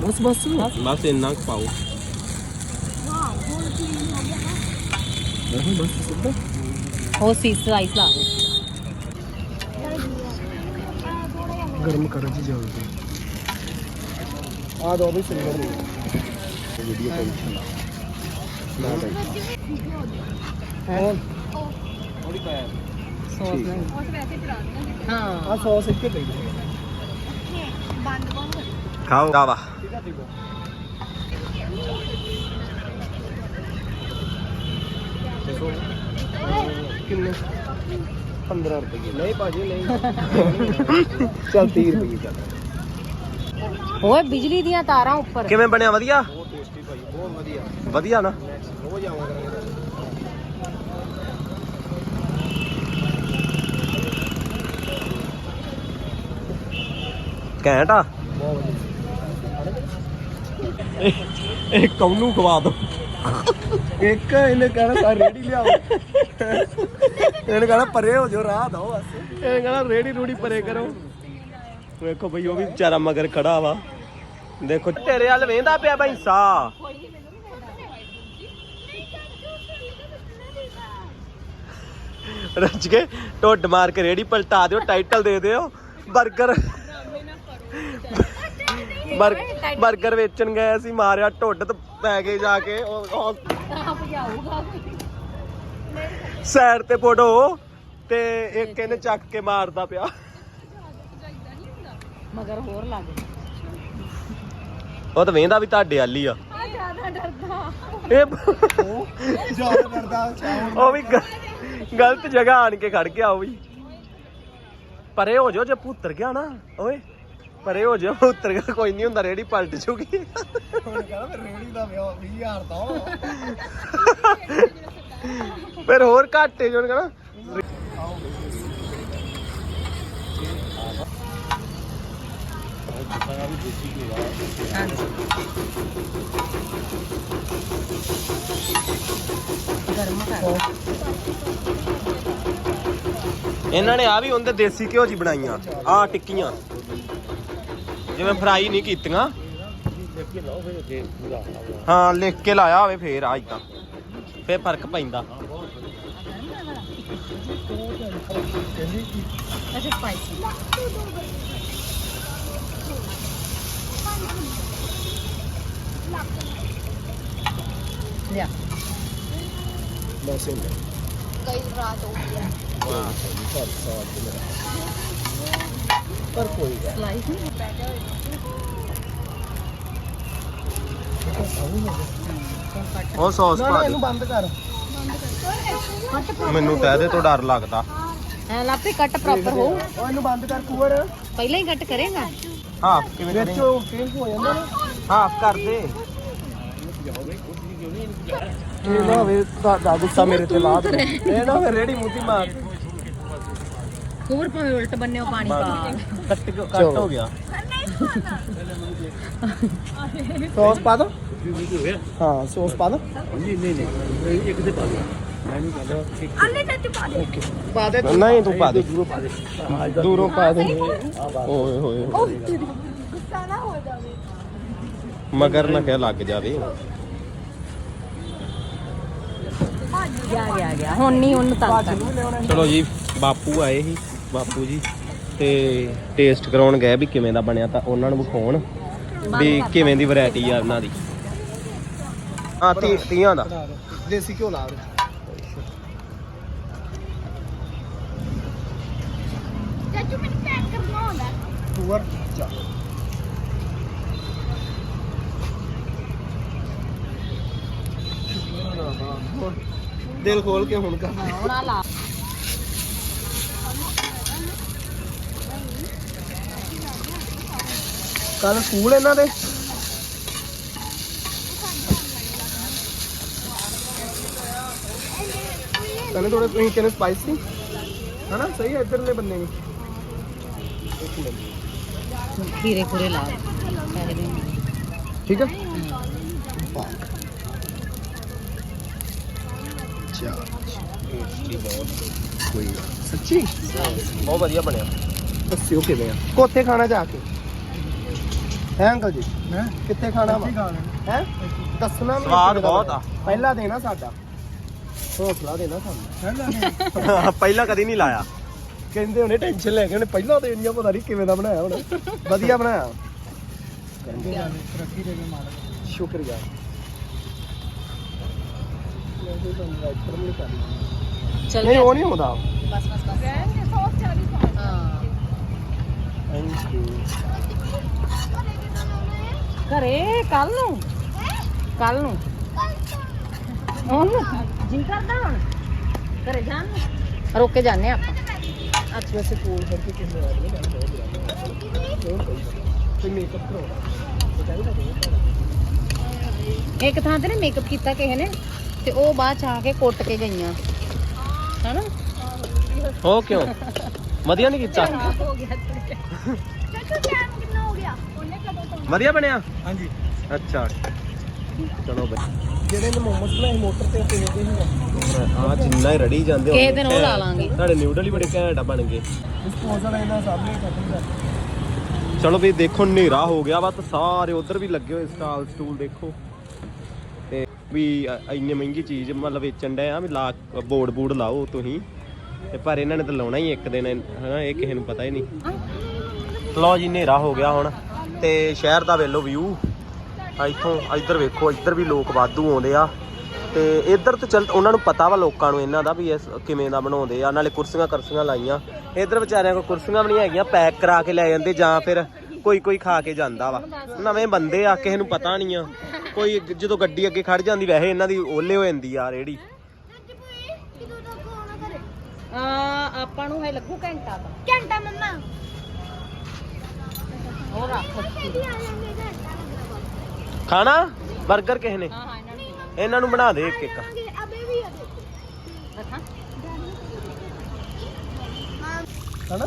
Speaker 3: ਬਸ ਬਸ
Speaker 1: ਬਸ ਇੰਨਾ ਕੁ ਪਾਓ
Speaker 5: ਕੀ ਹੋ ਗਿਆ
Speaker 3: ਉਹ ਸੀਸ ਰਾਈਸ ਲਾ ਦੇ
Speaker 4: ਗਰਮ ਕਰੋ ਜੀ ਜਲਦੀ ਆ ਦੋ ਵੀ ਸਿੰਗਲ ਨਹੀਂ ਵੀਡੀਓ ਟੈਨਸ਼ਨ ਨਾ ਹੋਰ ਥੋੜੀ ਪਾਇਆ
Speaker 3: ਸੌਸ ਨਹੀਂ
Speaker 5: ਉਸ ਵੈਸੇ ਚਲਾ ਦਿੰਦੇ
Speaker 3: ਹਾਂ।
Speaker 4: ਆ ਸੌਸ ਇੱਥੇ ਪਈ
Speaker 5: ਬੰਦ ਬੰਦ
Speaker 1: ਖਾਓ ਕਾਵਾ
Speaker 4: ਠੀਕ ਆ ਠੀਕ ਆ ਦੇਖੋ ਕਿੰਨੇ? 15 ਰੁਪਏ ਨਹੀਂ ਭਾਜੀ ਨਹੀਂ। ਚੱਲ 30 ਰੁਪਏ ਚੱਲ
Speaker 3: ਓਏ ਬਿਜਲੀ ਦੀਆਂ ਤਾਰਾਂ ਉੱਪਰ।
Speaker 1: ਕਿਵੇਂ ਬਣਿਆ? ਵਧੀਆ?
Speaker 4: ਬਹੁਤ ਟੇਸਟੀ ਭਾਈ ਬਹੁਤ ਵਧੀਆ।
Speaker 1: ਵਧੀਆ ਨਾ?
Speaker 4: ਰੋਜ਼
Speaker 1: ਘੈਂਟ ਆ। ਇਹ ਕੌਨੂੰ ਖਵਾ ਦੋ?
Speaker 4: ਇੱਕ ਇਹਨੇ ਕਹਿਣਾ ਸਾ ਰੇੜੀ ਲਿਆਓ। ਇਹਨੇ ਕਹਿਣਾ ਪਰੇ ਹੋ ਜੋ ਰਾਹ ਦੋ ਬਸ।
Speaker 1: ਇਹ ਕਹਿੰਦਾ ਰੇੜੀ ਰੂੜੀ ਪਰੇ ਕਰੋ। ਵੇਖੋ ਬਈ ਉਹ ਵੀ ਵਿਚਾਰਾ ਮਗਰ ਖੜਾ ਵਾ। ਦੇਖੋ। ਤੇਰੇ ਵੱਲ ਵੇਂਦਾ ਪਿਆ ਭੈਂਸਾ ਰੱਜ ਕੇ ਢੁੱਡ ਮਾਰ ਕੇ ਰੇੜੀ ਪਲਟਾ ਦਿਓ ਟਾਈਟਲ ਦੇ ਦਿਓ। 버ਗਰ 버ਗਰ ਵੇਚਣ ਗਏ ਸੀ ਮਾਰਿਆ ਢੁੱਡ ਤੇ ਪੈ ਗਏ ਜਾ ਕੇ। ਉਹ ਸਾਈਡ ਤੇ ਫੋਟੋ। ਤੇ ਇੱਕ ਇਹਨੇ ਚੱਕ ਕੇ ਮਾਰਦਾ ਪਿਆ।
Speaker 3: ਮਗਰ ਹੋਰ ਲੱਗ
Speaker 1: ਉਹ ਤਾਂ ਵੇਂਦਾ ਵੀ ਤੁਹਾਡੇ ਵਾਲੀ ਆ।
Speaker 5: ਆ ਜ਼ਿਆਦਾ ਡਰਦਾ
Speaker 1: ਇਹ
Speaker 4: ਜ਼ਿਆਦਾ ਕਰਦਾ ਚਾਹ
Speaker 1: ਉਹ ਵੀ ਗਲਤ ਜਗ੍ਹਾ ਆਣ ਕੇ ਖੜ ਗਿਆ ਉਹ ਵੀ। ਪਰੇ ਹੋ ਜਾਓ ਜੇ ਪੁੱਤਰ ਗਿਆ ਨਾ ਓਏ। ਪਰੇ ਹੋ ਜਾਓ ਪੁੱਤਰ ਗਿਆ ਕੋਈ ਨਹੀਂ ਹੁੰਦਾ ਰੇੜੀ ਪਲਟ ਜੂਗੀ।
Speaker 4: ਹੁਣ ਕਹਿੰਦਾ ਫਿਰ ਰੇੜੀ ਦਾ ਵਿਆਹ 20000 ਦਾ
Speaker 1: ਫਿਰ ਹੋਰ ਘਾਟੇ ਜੋਨ
Speaker 3: ਗਰਮ ਕਰ
Speaker 1: ਇਹਨਾਂ ਨੇ ਆ ਵੀ ਉਹਦੇ ਦੇਸੀ ਘਿਓ ਜੀ ਬਣਾਈਆਂ ਆ ਟਿੱਕੀਆਂ। ਜਿਵੇਂ ਫਰਾਈ ਨਹੀਂ ਕੀਤੀਆਂ। ਹਾਂ ਲਿਖ ਕੇ ਲਾਇਆ ਹੋਵੇ ਫੇਰ ਆ ਇਦਾਂ ਫੇਰ ਫ਼ਰਕ ਪੈਂਦਾ।
Speaker 3: ਅੱਛਾ ਸਪਾਈਸੀ ਲਿਆ
Speaker 4: ਬਸ ਇਹ
Speaker 5: ਕਈ ਰਾਤ ਹੋ ਗਈ ਹੈ।
Speaker 4: ਪਰ ਕੋਈ ਗੱਲ
Speaker 3: ਸਲਾਈਸ ਨਹੀਂ।
Speaker 1: ਉਹ ਸੌਸ ਪਾ
Speaker 4: ਨਾ
Speaker 1: ਦੇ।
Speaker 4: ਇਹਨੂੰ ਬੰਦ ਕਰ।
Speaker 1: ਮੈਨੂੰ ਤਾਂ ਇਹਦੇ ਤੋਂ ਡਰ ਲੱਗਦਾ।
Speaker 3: ਐ ਲਾਪੇ ਕੱਟ ਪ੍ਰੋਪਰ ਹੋ।
Speaker 4: ਉਹ ਇਹਨੂੰ ਬੰਦ ਕਰ ਕੂਵਰ
Speaker 3: ਪਹਿਲਾਂ ਹੀ ਕੱਟ ਕਰੇਗਾ।
Speaker 1: ਹਾਂ ਕਿਵੇਂ
Speaker 4: ਵਿੱਚ
Speaker 1: ਕਰੇ
Speaker 4: ਉਹ ਫੇਲ ਹੋ ਜਾਂਦਾ ਨਾ।
Speaker 1: ਹਾਫ ਕਰ ਦੇ।
Speaker 4: ਇਹ ਨਾ ਹੋਵੇ ਤੁਹਾਡਾ ਗੁੱਸਾ ਮੇਰੇ ਤੇ ਲਾ ਦੇ। ਇਹ ਨਾ ਹੋਵੇ ਰੇੜੀ ਮੂਤੀ ਮਾਰ।
Speaker 3: ਹੋਰ ਭਾਵੇਂ ਉਲਟ ਬੰਨਿਓ ਪਾਣੀ ਪਾ।
Speaker 1: ਕੱਟ ਕੱਟ ਹੋ ਗਿਆ।
Speaker 4: ਸੌਸ ਪਾ ਦੋ। ਹਾਂ ਸੌਸ ਪਾ ਦੋ।
Speaker 5: ਅੰਨੇ ਸੱਚ ਪਾ ਦੇ।
Speaker 4: ਪਾ ਦੇ
Speaker 1: ਨਹੀਂ ਤੂੰ ਪਾ ਦੇ।
Speaker 4: ਦੂਰੋਂ ਪਾ ਦੇ।
Speaker 1: ਦੂਰੋਂ ਪਾ ਦੇ। ਓਏ ਹੋਏ ਹੋਏ।
Speaker 5: ਗੁੱਸਾ ਨਾ ਹੋ ਜਾਵੇ।
Speaker 1: ਮਗਰ ਨਾ ਕਹਿ ਲੱਗ ਜਾਵੇ।
Speaker 3: ਗਿਆ ਗਿਆ ਗਿਆ। ਹੁਣ ਨਹੀਂ ਉਹਨੂੰ ਤੰਗ ਕਰ।
Speaker 1: ਚਲੋ ਜੀ ਬਾਪੂ ਆਏ ਸੀ। ਬਾਪੂ ਜੀ ਤੇ ਟੇਸਟ ਕਰਾਉਣ ਗਏ ਵੀ ਕਿਵੇਂ ਦਾ ਬਣਿਆ ਤਾਂ ਉਹਨਾਂ ਨੂੰ ਵਿਖਾਉਣ ਵੀ ਕਿਵੇਂ ਦੀ ਵੈਰਾਈਟੀ ਆ ਉਹਨਾਂ ਦੀ। ਹਾਂ ਤੀ ਤੀਆਂ ਦਾ।
Speaker 4: ਦੇਸੀ ਘਿਓ ਲਾ
Speaker 5: ਚਾਚੂ ਮੈਨੂੰ
Speaker 4: ਦਿਲ ਖੋਲ ਕੇ ਹੁਣ ਕਰ।
Speaker 3: ਹੁਣ ਆ ਲਾ।
Speaker 4: ਕੱਲ ਸਕੂਲ ਇਹਨਾਂ ਦੇ ਕਹਿੰਦੇ ਥੋੜੇ ਤੁਸੀਂ ਕਹਿੰਦੇ ਸਪਾਈਸੀ ਹਨਾ ਸਹੀ ਹੈ ਇੱਧਰਲੇ ਬੰਦੇ ਨੇ ਇੱਕ ਮਿੰਟ
Speaker 3: ਖੀਰੇ ਖੁਰੇ ਲਾ ਪੈਸੇ ਦੇ
Speaker 4: ਠੀਕ ਹੈ ਚਾ ਕੋਈ ਗੱਲ। ਸੱਚੀ
Speaker 1: ਬਹੁਤ ਵਧੀਆ ਬਣਿਆ
Speaker 4: ਦੱਸਿਓ ਕਿਵੇਂ ਆ ਕੋਥੇ ਖਾਣਾ ਜਾ ਕੇ ਹੈ ਅੰਕਲ ਜੀ। ਹੈ? ਕਿੱਥੇ ਖਾਣਾ ਵਾ? ਹੈ ਦੱਸਣਾ ਵੀ
Speaker 1: ਸਵਾਦ ਬਹੁਤ। ਆ।
Speaker 4: ਪਹਿਲਾ ਦੇਣਾ ਸਾਡਾ। ਹੌਸਲਾ ਦੇਣਾ ਸਾਨੂੰ।
Speaker 1: ਪਹਿਲਾਂ ਕਦੀ ਨਹੀਂ ਲਾਇਆ।
Speaker 4: ਕਹਿੰਦੇ ਉਹਨੇ ਟੈਨਸ਼ਨ ਲੈ ਕੇ ਉਹਨੇ ਪਹਿਲਾਂ ਦੇਣੀ ਆ ਪਤਾ ਨਹੀਂ ਕਿਵੇਂ ਦਾ ਬਣਾਇਆ ਹੁਣ। ਵਧੀਆ ਬਣਾਇਆ। ਤਰੱਕੀ ਸ਼ੁਕਰੀਆ।
Speaker 3: ਚੱਲ
Speaker 4: ਨਹੀਂ ਉਹ ਨਹੀਂ ਹੁੰਦਾ।
Speaker 3: ਬਸ ਬਸ ਬਸ। ਹਾਂ।
Speaker 4: ਥੈਂਕ ਯੂ
Speaker 3: ਘਰੇ? ਕੱਲ ਨੂੰ? ਕੱਲ ਨੂੰ? ਹੁਣ? ਜੀ ਕਰਦਾ ਹੁਣ? ਘਰੇ ਜਾਣ ਨੂੰ? ਰੁਕ ਕੇ ਜਾਂਦੇ ਆਪਾਂ।
Speaker 4: ਅੱਜ ਵੈਸੇ ਕੋਲ ਕਰਕੇ ਕਿੰਨੇ ਆ ਗਏ ਤੇ ਮੇਕਅਪ ਕਰਾਉਣਾ
Speaker 3: ਇੱਕ ਥਾਂ ਤੇ ਨਾ ਮੇਕਅਪ ਕੀਤਾ ਕਿਸੇ ਨੇ ਤੇ ਉਹ ਬਾਅਦ ਚ ਆ ਕੇ ਕੁੱਟ ਕੇ ਗਈਆਂ। ਹਨਾ?
Speaker 1: ਉਹ ਕਿਉਂ? ਵਧੀਆ ਨਹੀਂ ਕੀਤਾ?
Speaker 5: ਚਾਚੂ ਟਾਈਮ ਕਿੰਨਾ ਹੋ ਗਿਆ? ਉਹਨੇ ਕਦੋਂ ਤੋਂ
Speaker 1: ਵਧੀਆ ਬਣਿਆ?
Speaker 4: ਹਾਂਜੀ।
Speaker 1: ਅੱਛਾ। ਚਲੋ ਬਈ।
Speaker 4: ਜਿਹੜੇ ਨੇ ਮੋਮੋਸ ਬਣਾਏ ਮੋਟਰ ਤੇ ਕਿਵੇਂ ਦੇ ਸੀ
Speaker 1: ਆ ਜਿੰਨਾ ਹੀ ਰੜੀ ਜਾਂਦੇ
Speaker 3: ਕਿਸੇ ਦਿਨ ਉਹ ਲਾ ਲਾਂਗੇ।
Speaker 1: ਤੁਹਾਡੇ ਨਿਊਡਲ ਹੀ ਬੜੇ ਘੈਂਟ ਆ ਬਣ ਗਏ।
Speaker 4: ਡਿਸਪੋਜ਼ਲ ਇਹਨਾਂ ਸਾਹਮਣੇ ਖਤਮ ਕਰ
Speaker 1: ਚਲੋ ਵੀ ਦੇਖੋ ਹਨੇਰਾ ਹੋ ਗਿਆ ਵਾ ਤਾਂ ਸਾਰੇ ਉਧਰ ਵੀ ਲੱਗੇ ਹੋਏ ਸਟਾਲ ਸਟੂਲ ਦੇਖੋ। ਤੇ ਵੀ ਇੰਨੀ ਮਹਿੰਗੀ ਚੀਜ਼ ਮਤਲਬ ਵੇਚਣ ਆ ਵੀ ਲਾ ਬੋਰਡ ਬੂਡ ਲਾਓ ਤੁਸੀਂ। ਤੇ ਪਰ ਇਹਨਾਂ ਨੇ ਤਾਂ ਲਾਉਣਾ ਹੀ ਇੱਕ ਦਿਨ ਹਨਾ ਇਹ ਕਿਸੇ ਨੂੰ ਪਤਾ ਹੀ ਨਹੀਂ। ਲਓ ਜੀ ਹਨੇਰਾ ਹੋ ਗਿਆ ਹੁਣ ਤੇ ਸ਼ਹਿਰ ਦਾ ਵੇਲੋ ਵਿਊ ਇੱਥੋਂ ਇੱਧਰ ਵੇਖੋ ਇੱਧਰ ਵੀ ਲੋਕ ਵਾਧੂ ਆਉਂਦੇ ਆ। ਤੇ ਇੱਧਰ ਤਾਂ ਚੱਲ ਉਹਨਾਂ ਨੂੰ ਪਤਾ ਵਾ ਲੋਕਾਂ ਨੂੰ ਇਹਨਾਂ ਦਾ ਵੀ ਇਸ ਕਿਵੇਂ ਦਾ ਬਣਾਉਂਦੇ ਆ ਨਾਲੇ ਕੁਰਸੀਆਂ ਕਰਸੀਆਂ ਲਾਈਆਂ। ਇੱਧਰ ਵਿਚਾਰਿਆਂ ਕੋਲ ਕੁਰਸੀਆਂ ਵੀ ਨਹੀਂ ਹੈਗੀਆਂ ਪੈਕ ਕਰਾ ਕੇ ਲੈ ਜਾਂਦੇ ਜਾਂ ਫਿਰ ਕੋਈ ਕੋਈ ਖਾ ਕੇ ਜਾਂਦਾ ਵਾ। ਨਵੇਂ ਬੰਦੇ ਆ ਕਿਸੇ ਨੂੰ ਪਤਾ ਨਹੀਂ ਆ। ਕੋਈ ਜਦੋਂ ਗੱਡੀ ਅੱਗੇ ਖੜ ਜਾਂਦੀ ਵੈਸੇ ਇਹਨਾਂ ਦੀ ਓਲੇ ਹੋ ਜਾਂਦੀ ਆ ਰੇੜੀ।
Speaker 3: ਆ ਆਪਾਂ ਨੂੰ ਹੈ ਲੱਗੂ ਘੰਟਾ ਤਾਂ
Speaker 5: ਘੰਟਾ ਮੰਮਾ।
Speaker 3: ਉਹ ਰੱਖ
Speaker 1: ਖਾਣਾ? 버ਗਰ ਕਿਸੇ ਨੇ?
Speaker 3: ਹਾਂ ਹਾਂ ਇਹਨਾਂ ਨੂੰ
Speaker 1: ਇਹਨਾਂ ਨੂੰ ਬਣਾ ਦੇ ਇੱਕ ਇੱਕ।
Speaker 5: ਅਬੇ ਵੀ ਆ ਦੇਖੋ।
Speaker 3: ਰੱਖਾਂ?
Speaker 4: ਹਨਾ?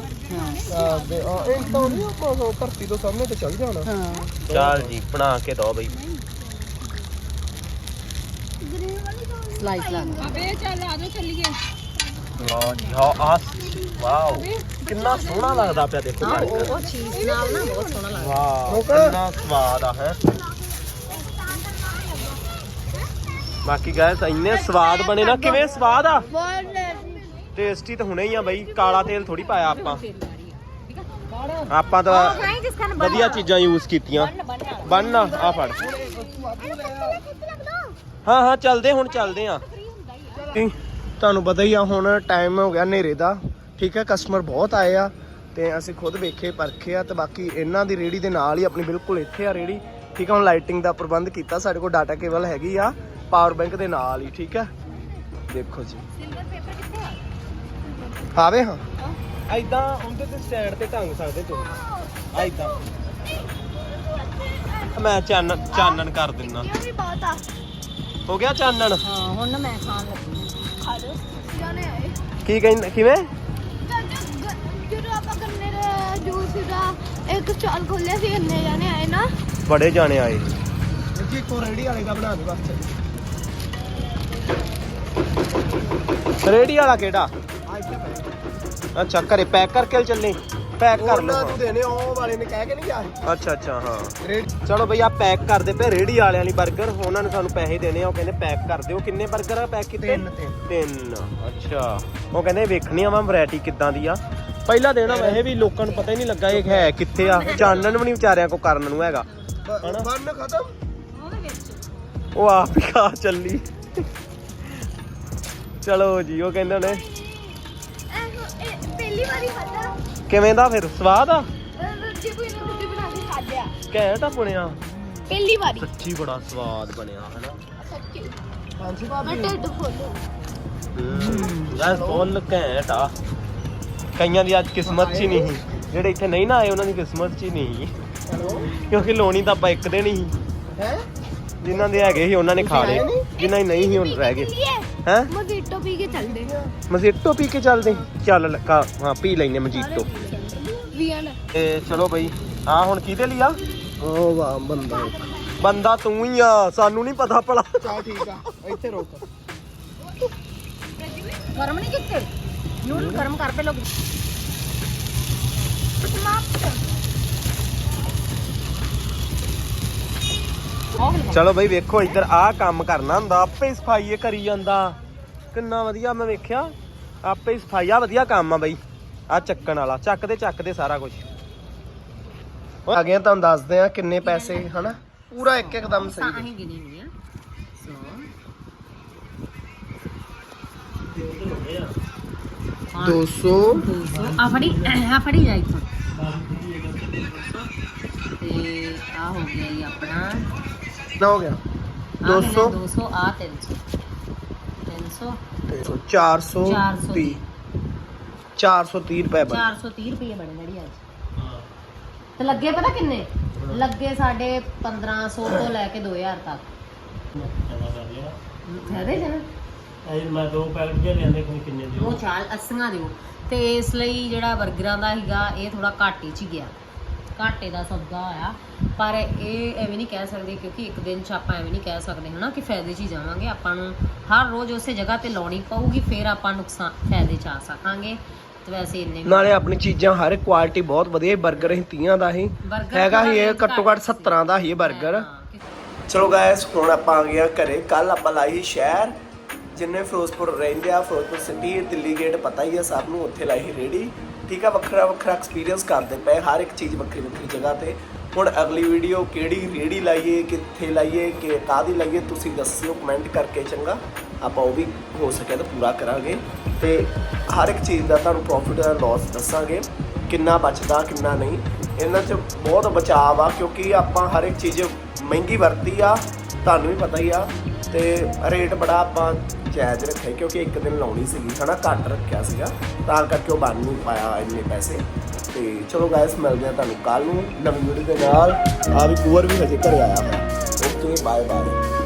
Speaker 4: ਆ ਦੇ ਆ ਇਹ ਤਾਂ ਨਹੀਂ ਆਪਾਂ ਉਹ ਧਰਤੀ ਤੋਂ ਸਾਹਮਣੇ ਤੇ ਚੱਲ ਜਾਣਾ।
Speaker 3: ਹਾਂ।
Speaker 1: ਚਾਲ ਜੀ ਬਣਾ ਕੇ ਦੋ ਬਈ।
Speaker 5: ਗ੍ਰੀਨ ਵਾਲੀ ਕੌਣ
Speaker 3: ਸਲਾਈਸ ਲਾ
Speaker 1: ਲਓ ਜੀ ਹਾਂ ਆ ਵਾਓ ਕਿੰਨਾ ਸੋਹਣਾ ਲੱਗਦਾ ਪਿਆ ਦੇਖੋ
Speaker 3: ਹਾਂ
Speaker 1: 버ਗਰ
Speaker 3: ਉਹ ਉਹ ਚੀਜ਼ ਨਾਲ ਨਾ ਬਹੁਤ ਸੋਹਣਾ ਲੱਗਦਾ।
Speaker 1: ਵਾਓ
Speaker 4: ਰੁਕ।
Speaker 1: ਕਿੰਨਾ ਸਵਾਦ ਆ ਹੈ। ਬਾਕੀ ਗਾਇਸ ਇੰਨੇ ਸਵਾਦ ਬਣੇ ਨਾ ਕਿਵੇਂ ਸਵਾਦ ਆ? ਟੇਸਟੀ ਤਾਂ ਹੁਣੇ ਹੀ ਆ ਬਈ ਕਾਲਾ ਤੇਲ ਥੋੜੀ ਪਾਇਆ ਆਪਾਂ। ਆਪਾਂ ਤਾਂ ਵਧੀਆ ਚੀਜ਼ਾਂ ਯੂਜ਼ ਕੀਤੀਆਂ। ਬੰਨ ਆ ਫੜ। ਹਾਂ ਹਾਂ ਚੱਲਦੇ ਹੁਣ ਚੱਲਦੇ ਆ।
Speaker 4: ਤੁਹਾਨੂੰ ਪਤਾ ਹੀ ਆ ਹੁਣ ਟਾਈਮ ਹੋ ਗਿਆ ਹਨੇਰੇ ਦਾ ਠੀਕ ਹੈ ਕਸਟਮਰ ਬਹੁਤ ਆਏ ਆ ਤੇ ਅਸੀਂ ਖੁਦ ਵੇਖੇ ਪਰਖੇ ਆ ਤੇ ਬਾਕੀ ਇਹਨਾਂ ਦੀ ਰੇੜੀ ਦੇ ਨਾਲ ਹੀ ਆਪਣੀ ਬਿਲਕੁਲ ਇੱਥੇ ਆ ਰੇੜੀ ਠੀਕ ਹੈ ਹੁਣ ਲਾਈਟਿੰਗ ਦਾ ਪ੍ਰਬੰਧ ਕੀਤਾ ਸਾਡੇ ਕੋਲ ਡਾਟਾ ਕੇਬਲ ਹੈਗੀ ਆ ਪਾਵਰ ਬੈਂਕ ਦੇ ਨਾਲ ਹੀ ਠੀਕ ਹੈ ਦੇਖੋ ਜੀ। ਆਵੇ ਹਾਂ।
Speaker 1: ਐਦਾਂ ਉਹਦੇ ਤੇ ਸਟੈਂਡ ਤੇ ਟੰਗ ਸਕਦੇ ਤੁਸੀਂ ਐਦਾਂ ਮੈਂ ਚਾਨਣ ਚਾਨਣ ਕਰ ਦਿੰਨਾ। ਹੋ ਗਿਆ ਚਾਨਣ?
Speaker 3: ਹਾਂ ਹੁਣ ਮੈਂ ਖਾਣ ਲੱਗੀ।
Speaker 5: ਆਏ।
Speaker 1: ਕੀ ਕਹਿੰਦੇ ਕਿਵੇਂ?
Speaker 5: ਜਦੋਂ ਆਪਾਂ ਗੰਨੇ ਦਾ ਜੂਸ ਦਾ ਇੱਕ ਚਾਲ ਖੋਲਿਆ ਸੀ ਇੰਨੇ ਜਾਨੇ ਆਏ ਨਾ।
Speaker 1: ਬੜੇ ਜਾਣੇ ਆਏ।
Speaker 4: ਜੀ ਕੋ ਰੇੜੀ ਵਾਲੇ ਦਾ ਬਣਾ ਦੇ ਬਸ
Speaker 1: ਰੇੜੀ ਵਾਲਾ ਕਿਹੜਾ? ਅੱਛਾ ਘਰੇ ਪੈਕ ਕਰਕੇ ਚੱਲੇ। ਪੈਕ ਕਰ
Speaker 4: ਉਹਨਾਂ
Speaker 1: ਲਓ।
Speaker 4: ਨੂੰ ਦੇਣੇ ਉਹ ਵਾਲੇ ਨੇ ਕਹਿ ਕੇ ਨਹੀਂ ਗਿਆ।
Speaker 1: ਅੱਛਾ ਅੱਛਾ ਹਾਂ। ਚਲੋ ਬਈ ਆ ਪੈਕ ਕਰਦੇ ਪਏ ਰੇੜੀ ਵਾਲਿਆਂ ਲਈ 버ਗਰ ਉਹਨਾਂ ਨੇ ਸਾਨੂੰ ਪੈਸੇ ਦੇਣੇ ਆ ਉਹ ਕਹਿੰਦੇ ਪੈਕ ਕਰ ਦਿਓ। ਕਿੰਨੇ 버ਗਰ ਆ ਪੈਕ ਕੀਤੇ?
Speaker 4: ਤਿੰਨ, ਤਿੰਨ।
Speaker 1: ਤਿੰਨ ਅੱਛਾ। ਉਹ ਕਹਿੰਦੇ ਵੇਖਣੀ ਆ ਵਾ ਵੈਰਾਈਟੀ ਕਿੱਦਾਂ ਦੀ ਆ। ਪਹਿਲਾ ਦੇਣਾ ਵੈਸੇ ਵੀ ਲੋਕਾਂ ਨੂੰ ਪਤਾ ਹੀ ਨਹੀਂ ਲੱਗਾ ਇਹ ਹੈ ਕਿੱਥੇ ਆ। ਚਾਨਣ ਵੀ ਨਹੀਂ ਵਿਚਾਰਿਆਂ ਕੋ ਕਰਨ ਨੂੰ ਹੈਗਾ।
Speaker 4: ਬੰਨ ਖਤਮ।
Speaker 1: ਉਹ ਆਪ ਹੀ ਖਾ ਚੱਲੀ। ਚਲੋ ਜੀ ਉਹ ਕਹਿੰਦੇ ਨੇ
Speaker 5: ਪਹਿਲੀ ਵਾਰੀ ਖਾਦਾ
Speaker 1: ਕਿਵੇਂ ਦਾ ਫਿਰ? ਸਵਾਦ ਆ?
Speaker 5: ਰੱਜੀ
Speaker 1: ਘੈਂਟ ਆ ਬਣਿਆ
Speaker 5: ਪਹਿਲੀ ਵਾਰੀ।
Speaker 1: ਸੱਚੀ ਬੜਾ ਸਵਾਦ ਬਣਿਆ ਹਨਾ?
Speaker 5: ਸੱਚੀ।
Speaker 4: ਹਾਂਜੀ
Speaker 5: ਮੈਂ ਢਿੱਡ ਖੋਲੂ
Speaker 1: ਯਾਰ ਫੁੱਲ ਘੈਂਟ ਆ। ਕਈਆਂ ਦੀ ਅੱਜ ਕਿਸਮਤ 'ਚ ਹੀ ਨਹੀਂ। ਸੀ। ਜਿਹੜੇ ਇੱਥੇ ਨਹੀਂ ਨਾ ਆਏ ਉਹਨਾਂ ਦੀ ਕਿਸਮਤ 'ਚ ਹੀ ਨਹੀਂ। ਸੀ। ਕਿਉਂਕਿ ਲੋਣੀ ਤਾਂ ਆਪਾਂ ਇੱਕ ਦਿਨ ਹੀ।
Speaker 4: ਹੈ?
Speaker 1: ਜਿਨ੍ਹਾਂ ਦੇ ਹੈਗੇ ਸੀ ਉਹਨਾਂ ਨੇ ਖਾ ਲਏ। ਜਿਨ੍ਹਾਂ ਦੀ ਨਹੀਂ ਸੀ ਹੁਣ ਰਹਿ ਗਏ। ਹੈ?
Speaker 5: ਮੋਜੀਟੋ ਪੀ ਕੇ ਚੱਲਦੇ।
Speaker 1: ਮਜੀਟੋ ਪੀ ਕੇ ਚੱਲਦੇ। ਚੱਲ ਲੱਗਾ ਹਾਂ ਪੀ ਲੈਨੇ ਮਜੀਟੋ।
Speaker 5: ਵੀਆਂ
Speaker 1: ਤੇ ਚਲੋ ਬਈ ਆ ਹੁਣ ਕਿਹਦੇ ਲਈ ਆ?
Speaker 4: ਉਹ ਵਾਹ ਬੰਦਾ।
Speaker 1: ਬੰਦਾ ਤੂੰ ਹੀ ਆ ਸਾਨੂੰ ਨਹੀਂ ਪਤਾ ਭਲਾ।
Speaker 4: ਚਾ ਠੀਕ ਆ ਇੱਥੇ ਰੋਕ।
Speaker 3: ਗਰਮ ਨਹੀਂ ਕੀਤੇ? ਨੂਡਲ ਗਰਮ ਕਰ ਪੇ ਲੋਕ।
Speaker 1: ਚਲੋ ਬਈ ਵੇਖੋ ਇੱਧਰ ਆ ਕੰਮ ਕਰਨਾ ਹੁੰਦਾ ਆਪੇ ਹੀ ਸਫ਼ਾਈ ਇਹ ਕਰੀ ਜਾਂਦਾ। ਕਿੰਨਾ ਵਧੀਆ ਮੈਂ ਵੇਖਿਆ ਆਪੇ ਹੀ ਸਫ਼ਾਈ ਆ ਵਧੀਆ ਕੰਮ ਆ ਬਈ। ਆ ਚੱਕਣ ਵਾਲਾ ਚੱਕਦੇ ਚੱਕਦੇ ਸਾਰਾ ਕੁਝ
Speaker 4: ਆ ਗਏ ਤੁਹਾਨੂੰ ਦੱਸਦੇ ਆ ਕਿੰਨੇ ਪੈਸੇ ਹਨਾ? ਪੂਰਾ ਇੱਕ ਇੱਕ ਦਮ ਸਹੀ
Speaker 3: ਅਸੀਂ ਗਿਣੀ ਨਹੀਂ ਆ ਸੋ।
Speaker 4: 200
Speaker 3: ਆ ਫੜੀ ਆ ਫੜੀ ਜਾ ਇੱਥੋਂ। ਤੇ ਆ ਹੋ ਗਿਆ ਜੀ ਆਪਣਾ।
Speaker 4: ਹੋ ਗਿਆ
Speaker 3: ਆਹ
Speaker 4: 200
Speaker 3: 200 ਆ 300 300
Speaker 4: 400
Speaker 3: 430
Speaker 4: 430 ਰੁਪਏ ਬਣ
Speaker 3: 430 ਰੁਪਏ ਬਣੇ ਜਿਹੜੀ ਅੱਜ ਤੇ ਲੱਗੇ ਪਤਾ ਕਿੰਨੇ ਲੱਗੇ ਸਾਡੇ 1500 ਤੋਂ ਲੈ ਕੇ 2000 ਤੱਕ ਫਾਇਦੇ ਜਨ
Speaker 1: ਮੈਂ ਦੋ ਪੈਕਟ ਜੇ ਲੈਂਦੇ ਕੋਈ ਕਿੰਨੇ
Speaker 3: ਉਹ ਚਾਲ 80 ਦਿਓ ਤੇ ਇਸ ਲਈ ਜਿਹੜਾ 버ਗਰਾਂ ਦਾ ਹੈਗਾ ਇਹ ਥੋੜਾ ਘੱਟ ਹੀ ਚ ਗਿਆ ਘਾਟੇ ਦਾ ਸੌਦਾ ਆਇਆ ਪਰ ਇਹ ਐਵੇਂ ਨਹੀਂ ਕਹਿ ਸਕਦੇ ਕਿਉਂਕਿ ਇੱਕ ਦਿਨ ਚ ਆਪਾਂ ਐਵੇਂ ਨਹੀਂ ਕਹਿ ਸਕਦੇ ਹਨਾ ਕਿ ਫਾਇਦੇ 'ਚ ਹੀ ਜਾਵਾਂਗੇ। ਆਪਾਂ ਨੂੰ ਹਰ ਰੋਜ਼ ਉਸੇ ਜਗ੍ਹਾ ਤੇ ਲਾਉਣੀ ਪਊਗੀ ਫਿਰ ਆਪਾਂ ਨੁਕਸਾਨ ਫਾਇਦੇ 'ਚ ਆ ਸਕਾਂਗੇ। ਤੇ ਵੈਸੇ ਇੰਨੇ
Speaker 4: ਨਾਲੇ ਆਪਣੀ ਚੀਜ਼ਾਂ ਹਰ ਕੁਆਲਿਟੀ ਬਹੁਤ ਵਧੀਆ 버ਗਰ ਹੀ 30 ਦਾ ਹੀ ਹੈਗਾ ਹੀ ਇਹ ਘੱਟੋ ਘੱਟ
Speaker 3: ਸੀ।
Speaker 4: 17 ਦਾ ਹੀ 버ਗਰ ਚਲੋ ਗਾਇਸ ਹੁਣ ਆਪਾਂ ਆ ਗਏ ਆ ਘਰੇ। ਕੱਲ ਆਪਾਂ ਲਾਈ ਸ਼ਹਿਰ ਜਿੰਨੇ ਫਿਰੋਜ਼ਪੁਰ ਰਹਿੰਦੇ ਆ ਫਿਰੋਜ਼ਪੁਰ ਸਿਟੀ ਦਿੱਲੀ ਗੇਟ ਪਤਾ ਹੀ ਆ ਸਭ ਨੂੰ ਉੱਥੇ ਲਾਈ ਰੇੜੀ ਠੀਕ ਆ, ਵੱਖਰਾ ਵੱਖਰਾ ਐਕਸਪੀਰੀਅੰਸ ਕਰਦੇ ਪਏ ਹਰ ਇੱਕ ਚੀਜ਼ ਵੱਖਰੀ ਵੱਖਰੀ ਜਗ੍ਹਾ ਤੇ। ਹੁਣ ਅਗਲੀ ਵੀਡੀਓ ਕਿਹੜੀ ਰੇੜੀ ਲਾਈਏ, ਕਿੱਥੇ ਲਾਈਏ, ਕਿ ਕਾਦੀ ਲਾਈਏ, ਤੁਸੀਂ ਦੱਸਿਓ ਕਮੈਂਟ ਕਰਕੇ ਚੰਗਾ। ਆਪਾਂ ਉਹ ਵੀ ਹੋ ਸਕਿਆ ਤਾਂ ਪੂਰਾ ਕਰਾਂਗੇ। ਤੇ ਹਰ ਇੱਕ ਚੀਜ਼ ਦਾ ਤੁਹਾਨੂੰ ਪ੍ਰੋਫਿਟ ਐਂਡ ਲਾਸ ਦੱਸਾਂਗੇ, ਕਿੰਨਾ ਬਚਦਾ, ਕਿੰਨਾ ਨਹੀਂ। ਇਹਨਾਂ 'ਚ ਬਹੁਤ ਬਚਾਅ ਆ, ਕਿਉਂਕਿ ਆਪਾਂ ਹਰ ਇੱਕ ਚੀਜ਼ ਮਹਿੰਗੀ ਵਰਤੀ ਆ, ਤੁਹਾਨੂੰ ਵੀ ਪਤਾ ਹੀ ਆ। ਤੇ ਰੇਟ ਬੜਾ ਆਪਾਂ ਜਾਇਜ਼ ਰੱਖਿਆ ਕਿਉਂਕਿ ਇੱਕ ਦਿਨ ਲਾਉਣੀ ਸੀਗੀ, ਹਨਾ, ਘੱਟ ਰੱਖਿਆ ਸੀਗਾ। ਤਾਂ ਕਰਕੇ ਉਹ ਬਣ ਨਹੀਂ ਪਾਇਆ ਇੰਨੇ ਪੈਸੇ। ਤੇ ਚਲੋ ਗਾਇਸ ਮਿਲਦੇ ਆ ਤੁਹਾਨੂੰ ਕੱਲ ਨੂੰ ਨਵੀਂ ਵੀਡੀਓ ਦੇ ਨਾਲ। ਆ ਵੀ ਕੂਵਰ ਵੀ ਹਜੇ ਘਰੇ ਆਇਆ ਹੋਇਆ। Okay bye bye